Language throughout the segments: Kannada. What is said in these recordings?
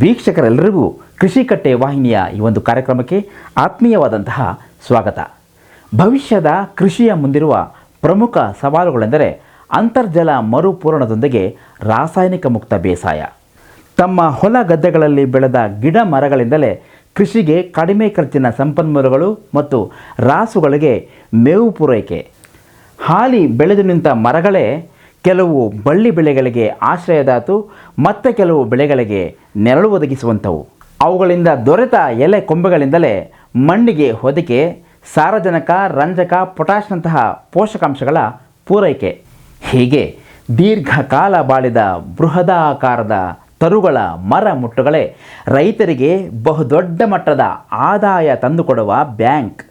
ವೀಕ್ಷಕರೆಲ್ಲರಿಗೂ ಕೃಷಿ ಕಟ್ಟೆ ವಾಹಿನಿಯ ಈ ಒಂದು ಕಾರ್ಯಕ್ರಮಕ್ಕೆ ಆತ್ಮೀಯವಾದಂತಹ ಸ್ವಾಗತ. ಭವಿಷ್ಯದ ಕೃಷಿಯ ಮುಂದಿರುವ ಪ್ರಮುಖ ಸವಾಲುಗಳೆಂದರೆ ಅಂತರ್ಜಲ ಮರುಪೂರಣದೊಂದಿಗೆ ರಾಸಾಯನಿಕ ಮುಕ್ತ ಬೇಸಾಯ. ತಮ್ಮ ಹೊಲ ಗದ್ದೆಗಳಲ್ಲಿ ಬೆಳೆದ ಗಿಡ ಮರಗಳಿಂದಲೇ ಕೃಷಿಗೆ ಕಡಿಮೆ ಖರ್ಚಿನ ಸಂಪನ್ಮೂಲಗಳು ಮತ್ತು ರಾಸುಗಳಿಗೆ ಮೇವು ಪೂರೈಕೆ. ಹಾಲಿ ಬೆಳೆದು ನಿಂತ ಮರಗಳೇ ಕೆಲವು ಬಳ್ಳಿ ಬೆಳೆಗಳಿಗೆ ಆಶ್ರಯದಾತು, ಮತ್ತೆ ಕೆಲವು ಬೆಳೆಗಳಿಗೆ ನೆರಳು ಒದಗಿಸುವಂಥವು. ಅವುಗಳಿಂದ ದೊರೆತ ಎಲೆ ಕೊಂಬೆಗಳಿಂದಲೇ ಮಣ್ಣಿಗೆ ಹೊದಿಕೆ, ಸಾರಜನಕ, ರಂಜಕ ಪೊಟ್ಯಾಷ್ನಂತಹ ಪೋಷಕಾಂಶಗಳ ಪೂರೈಕೆ. ಹೀಗೆ ದೀರ್ಘಕಾಲ ಬಾಳಿದ ಬೃಹದಾಕಾರದ ತರುಗಳ ಮರ ಮುಟ್ಟುಗಳೇ ರೈತರಿಗೆ ಬಹುದೊಡ್ಡ ಮಟ್ಟದ ಆದಾಯ ತಂದುಕೊಡುವ ಬ್ಯಾಂಕ್.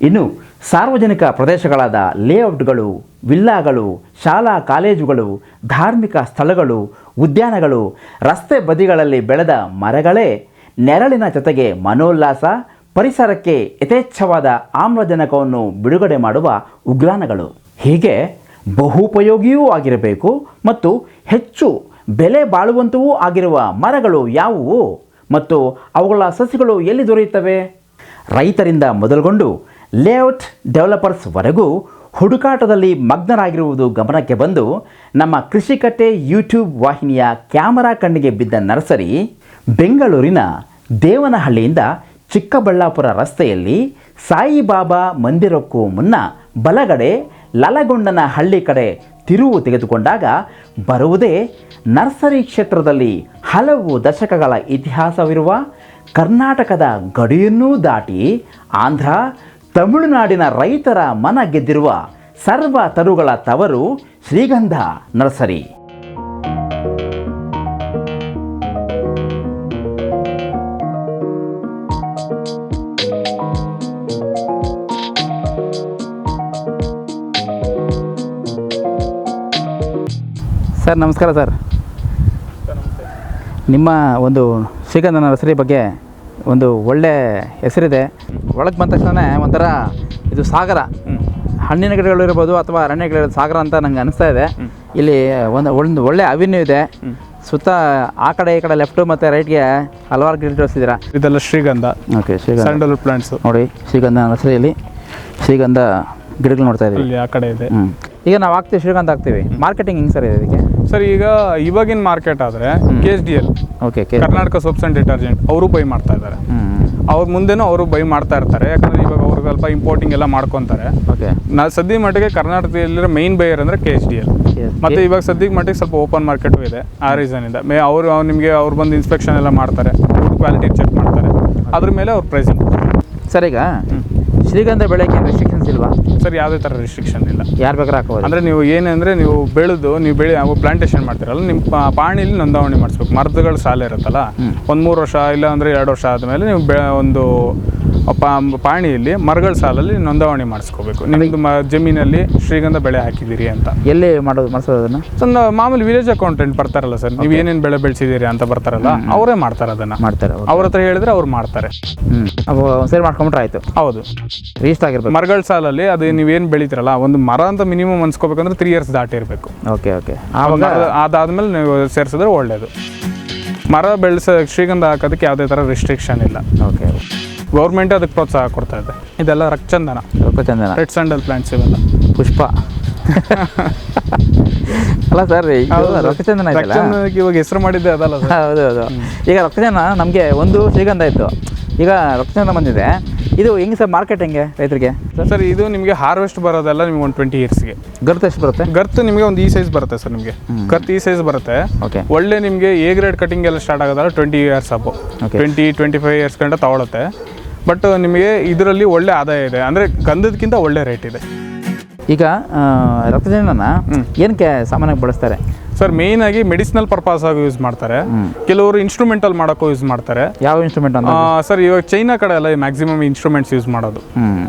ಇನ್ನು ಸಾರ್ವಜನಿಕ ಪ್ರದೇಶಗಳಾದ ಲೇಔಟ್ಗಳು ವಿಲ್ಲಾಗಳು, ಶಾಲಾ ಕಾಲೇಜುಗಳು, ಧಾರ್ಮಿಕ ಸ್ಥಳಗಳು, ಉದ್ಯಾನಗಳು, ರಸ್ತೆ ಬದಿಗಳಲ್ಲಿ ಬೆಳೆದ ಮರಗಳೇ ನೆರಳಿನ ಜೊತೆಗೆ ಮನೋಲ್ಲಾಸ, ಪರಿಸರಕ್ಕೆ ಯಥೇಚ್ಛವಾದ ಆಮ್ಲಜನಕವನ್ನು ಬಿಡುಗಡೆ ಮಾಡುವ ಉಗ್ರಾಣಗಳು ಹೀಗೆ ಬಹುಪಯೋಗಿಯೂ ಆಗಿರಬೇಕು ಮತ್ತು ಹೆಚ್ಚು ಬೆಲೆ ಬಾಳುವಂತವೂ ಆಗಿರುವ ಮರಗಳು ಯಾವುವು ಮತ್ತು ಅವುಗಳ ಸಸಿಗಳು ಎಲ್ಲಿ ದೊರೆಯುತ್ತವೆ? ರೈತರಿಂದ ಮೊದಲುಗೊಂಡು ಲೇಔಟ್ ಡೆವಲಪರ್ಸ್ವರೆಗೂ ಹುಡುಕಾಟದಲ್ಲಿ ಮಗ್ನರಾಗಿರುವುದು ಗಮನಕ್ಕೆ ಬಂದು ನಮ್ಮ ಕೃಷಿಕಟ್ಟೆ ಯೂಟ್ಯೂಬ್ ವಾಹಿನಿಯ ಕ್ಯಾಮರಾ ಕಣ್ಣಿಗೆ ಬಿದ್ದ ನರ್ಸರಿ ಬೆಂಗಳೂರಿನ ದೇವನಹಳ್ಳಿಯಿಂದ ಚಿಕ್ಕಬಳ್ಳಾಪುರ ರಸ್ತೆಯಲ್ಲಿ ಸಾಯಿಬಾಬಾ ಮಂದಿರಕ್ಕೂ ಮುನ್ನ ಬಲಗಡೆ ಲಲಗೊಂಡನ ಹಳ್ಳಿ ಕಡೆ ತಿರುವು ತೆಗೆದುಕೊಂಡಾಗ ಬರುವುದೇ ನರ್ಸರಿ ಕ್ಷೇತ್ರದಲ್ಲಿ ಹಲವು ದಶಕಗಳ ಇತಿಹಾಸವಿರುವ ಕರ್ನಾಟಕದ ಗಡಿಯನ್ನೂ ದಾಟಿ ಆಂಧ್ರ ತಮಿಳುನಾಡಿನ ರೈತರ ಮನ ಗೆದ್ದಿರುವ ಸರ್ವ ತರುಗಳ ತವರು ಶ್ರೀಗಂಧ ನರ್ಸರಿ. ಸರ್, ನಮಸ್ಕಾರ ಸರ್. ನಿಮ್ಮ ಒಂದು ಶ್ರೀಗಂಧ ನರ್ಸರಿ ಬಗ್ಗೆ ಒಂದು ಒಳ್ಳೆ ಹೆಸರಿದೆ. ಒಳಗೆ ಬಂದ ತಕ್ಷಣ ಒಂಥರ ಇದು ಸಾಗರ. ಹಣ್ಣಿನ ಗಿಡಗಳು ಇರ್ಬೋದು ಅಥವಾ ಅರಣ್ಯ ಗಿಡಗಳು ಸಾಗರ ಅಂತ ನಂಗೆ ಅನಿಸ್ತಾ ಇದೆ. ಇಲ್ಲಿ ಒಂದು ಒಂದು ಒಳ್ಳೆ ಅವಿನ್ಯೂ ಇದೆ. ಸುತ್ತ ಆ ಕಡೆ ಈ ಕಡೆ ಲೆಫ್ಟು ಮತ್ತು ರೈಟ್ಗೆ ಹಲವಾರು ಗಿಡ ಜೋಡಿಸಿದ್ದೀರಾ ಇದೆಲ್ಲ ಶ್ರೀಗಂಧ. ಓಕೆ ಶ್ರೀಗಂಧ. ಸ್ಯಾಂಡಲ್ವುಡ್ ಪ್ಲಾಂಟ್ಸ್ ನೋಡಿ ಶ್ರೀಗಂಧ ನರ್ಸರಿಯಲ್ಲಿ ಶ್ರೀಗಂಧ ಗಿಡಗಳು ನೋಡ್ತಾ ಇದ್ದೀವಿ ಆ ಕಡೆ ಇದೆ. ಈಗ ನಾವು ಹಾಕ್ತೀವಿ ಶ್ರೀಗಂಧ ಹಾಕ್ತೀವಿ. ಮಾರ್ಕೆಟಿಂಗ್ ಹಿಂಗೆ ಸರ್ ಇದೆ ಇದಕ್ಕೆ? ಸರ್ ಈಗ ಇವಾಗಿನ ಮಾರ್ಕೆಟ್ ಆದರೆ K S D L okay Karnataka soaps and detergent ಅವರು ಬೈ ಮಾಡ್ತಾ ಇದ್ದಾರೆ ಅವ್ರ ಮುಂದೆನೂ ಅವರು ಬೈ ಮಾಡ್ತಾ ಇರ್ತಾರೆ. ಯಾಕಂದ್ರೆ ಇವಾಗ ಅವ್ರು ಸ್ವಲ್ಪ ಇಂಪೋರ್ಟಿಂಗ್ ಎಲ್ಲ ಮಾಡ್ಕೊಂತಾರೆ. ಓಕೆ ನಾ ಸದ್ಯ ಮಟ್ಟಿಗೆ ಕರ್ನಾಟಕದಲ್ಲಿರೋ ಮೈನ್ ಬೈಯರ್ ಅಂದ್ರೆ ಕೆ ಎಚ್ ಡಿ ಎಲ್. ಮತ್ತೆ ಇವಾಗ ಸದ್ಯಕ್ಕೆ ಮಟ್ಟಿಗೆ ಸ್ವಲ್ಪ ಓಪನ್ ಮಾರ್ಕೆಟು ಇದೆ ಆ ರೀಸನ್ ಇಂದ. ಮೇ ಅವರು ನಿಮಗೆ ಅವ್ರು ಬಂದು ಇನ್ಸ್ಪೆಕ್ಷನ್ ಎಲ್ಲ ಮಾಡ್ತಾರೆ ಫುಡ್ ಕ್ವಾಲಿಟಿ ಚೆಕ್ ಮಾಡ್ತಾರೆ ಅದ್ರ ಮೇಲೆ ಅವ್ರ ಪ್ರೈಸ್ ಸರ್ ಈಗ ಶ್ರೀಗಂಧ ಬೆಳೆಗೆ ಇಲ್ವಾ ಸರ್ ಯಾವುದೇ ಥರ ರಿಸ್ಟ್ರಿಕ್ಷನ್ ಇಲ್ಲ. ಯಾರು ಬೇಕಾದ್ರೆ ಹಾಕೋದು ಅಂದರೆ ನೀವು ಏನಂದರೆ ನೀವು ಬೆಳೆದು ನೀವು ಬೆಳೆ ಪ್ಲಾಂಟೇಶನ್ ಮಾಡ್ತೀರಲ್ಲ ನಿಮ್ಮ ಪಾಣಿಲಿ ನೋಂದಾವಣಿ ಮಾಡಿಸ್ಬೇಕು. ಮರದಗಳು ಸಾಲ ಇರುತ್ತಲ್ಲ ಒಂದು ಮೂರು ವರ್ಷ ಇಲ್ಲ ಅಂದರೆ ಎರಡು ವರ್ಷ ಆದಮೇಲೆ ನೀವು ಬೆ ಒಂದು ಪಾಣಿಯಲ್ಲಿ ಮರಗಳ ಸಾಲಲ್ಲಿ ನೋಂದಾವಣಿ ಮಾಡಿಸ್ಕೋಬೇಕು. ನಿಮ್ಮದು ಮ ಜಮೀನಲ್ಲಿ ಶ್ರೀಗಂಧ ಬೆಳೆ ಹಾಕಿದ್ದೀರಿ ಅಂತ. ಎಲ್ಲಿ ಮಾಡೋದು ಮಾಡಿಸೋದು ಅದನ್ನು? ಸೊ ಮಾಮೂಲಿ ವಿಲೇಜ್ ಅಕೌಂಟೆಂಟ್ ಬರ್ತಾರಲ್ಲ ಸರ್. ನೀವು ಏನೇನು ಬೆಳೆ ಬೆಳೆಸಿದ್ದೀರಿ ಅಂತ ಬರ್ತಾರಲ್ಲ ಅವರೇ ಮಾಡ್ತಾರೆ ಅದನ್ನ. ಮಾಡ್ತಾರೆ ಅವ್ರ ಹತ್ರ ಹೇಳಿದ್ರೆ ಅವ್ರು ಮಾಡ್ತಾರೆ. ಹ್ಞೂ ಅವು ಮಾಡ್ಕೊಂಬಿಟ್ರೆ ಆಯಿತು. ಹೌದು. ರಿಜಿಸ್ಟರ್ ಆಗಿರ್ಬೇಕು. ಮರಗಳ ಸಾಲಲ್ಲಿ ಅದು ನೀವೇನು ಬೆಳಿತೀರಲ್ಲ ಒಂದು ಮರ ಅಂತ ಮಿನಿಮಮ್ ಅನ್ಸ್ಕೋಬೇಕಂದ್ರೆ ತ್ರೀ ಇಯರ್ಸ್ ದಾಟಿರ್ಬೇಕು ಓಕೆ ಓಕೆ ಆವಾಗ ಅದಾದ್ಮೇಲೆ ನೀವು ಸೇರಿಸಿದ್ರೆ ಒಳ್ಳೆಯದು ಮರ ಬೆಳೆಸ ಶ್ರೀಗಂಧ ಹಾಕೋದಕ್ಕೆ ಯಾವುದೇ ಥರ ರಿಸ್ಟ್ರಿಕ್ಷನ್ ಇಲ್ಲ. ಓಕೆ ಗೌರ್ಮೆಂಟ್ ಅದಕ್ಕೆ ಪ್ರೋತ್ಸಾಹ ಕೊಡ್ತಾ ಇದೆ. ಇದೆಲ್ಲ ರಕ್ತಚಂದನ. ಚಂದನ ರೆಡ್ ಸ್ಯಾಂಡಲ್ ಪ್ಲಾಂಟ್ಸ್ ಇವೆಲ್ಲ. ಪುಷ್ಪ. ಅಲ್ಲ ಸರ್ ರಕ್ತಚಂದನ ಇದೆಯಲ್ಲ? ರಕ್ತಚಂದನಕ್ಕೆ ಇವಾಗ ಹೆಸರು ಮಾಡಿದ್ದೆ ಅದಲ್ಲ ಸರ್. ಹೌದು ಹೌದು. ಈಗ ರಕ್ತಚಂದನ ನಮಗೆ ಒಂದು ಶ್ರೀಗಂಧ ಇತ್ತು. ಈಗ ರಕ್ತಚಂದನ ಬಂದಿದೆ. ಇದು ಹೆಂಗೆ ಸರ್ ಮಾರ್ಕೆಟ್ ಹೆಂಗೆ ರೈತರಿಗೆ? ಸರ್ ಇದು ನಿಮಗೆ ಹಾರ್ವೆಸ್ಟ್ ಬರೋದೆಲ್ಲ ನಿಮ್ಗೆ ಒಂದು ಟ್ವೆಂಟಿ ಇಯರ್ಸ್ಗೆ ಗರ್ತ್ ಎಷ್ಟು ಬರುತ್ತೆ? ಗರ್ತ್ ನಿಮಗೆ ಒಂದು ಈ ಸೈಜ್ ಬರುತ್ತೆ ಸರ್ ನಿಮಗೆ. ಗರ್ತ್ ಈ ಸೈಜ್ ಬರುತ್ತೆ. ಓಕೆ ಒಳ್ಳೆ ನಿಮಗೆ ಎ ಗ್ರೇಡ್ ಕಟಿಂಗ್ ಎಲ್ಲ ಸ್ಟಾರ್ಟ್ ಆಗೋದಲ್ಲ ಟ್ವೆಂಟಿ ಇಯರ್ಸ್ ಅಪ್ಪು Okay. Twenty twenty five years ಗಂಟ ತಗೊಳುತ್ತೆ. ಬಟ್ ನಿಮಗೆ ಇದರಲ್ಲಿ ಒಳ್ಳೆ ಆದಾಯ ಇದೆ. ಅಂದರೆ ಗಂಧದಕ್ಕಿಂತ ಒಳ್ಳೆ ರೇಟ್ ಇದೆ. ಈಗ ರಕ್ತಜನನ ಏನಕ್ಕೆ ಸಾಮಾನ್ಯವಾಗಿ ಬಳಸ್ತಾರೆ? ಸರ್ ಮೇನ್ ಆಗಿ ಮೆಡಿಸಿನಲ್ ಪರ್ಪಸ್ ಆಗಿ ಯೂಸ್ ಮಾಡ್ತಾರೆ. ಕೆಲವರು ಇನ್ಸ್ಟ್ರೂಮೆಂಟಲ್ ಮಾಡೋಕ್ಕೂ ಯೂಸ್ ಮಾಡ್ತಾರೆ. ಯಾವ ಇನ್ಸ್ಟ್ರೂಮೆಂಟ್ ಅಂತ? ಸರ್ ಇವಾಗ ಚೈನಾ ಕಡೆ ಎಲ್ಲ ಮ್ಯಾಕ್ಸಿಮಮ್ ಇನ್ಸ್ಟ್ರೂಮೆಂಟ್ಸ್ ಯೂಸ್ ಮಾಡೋದು.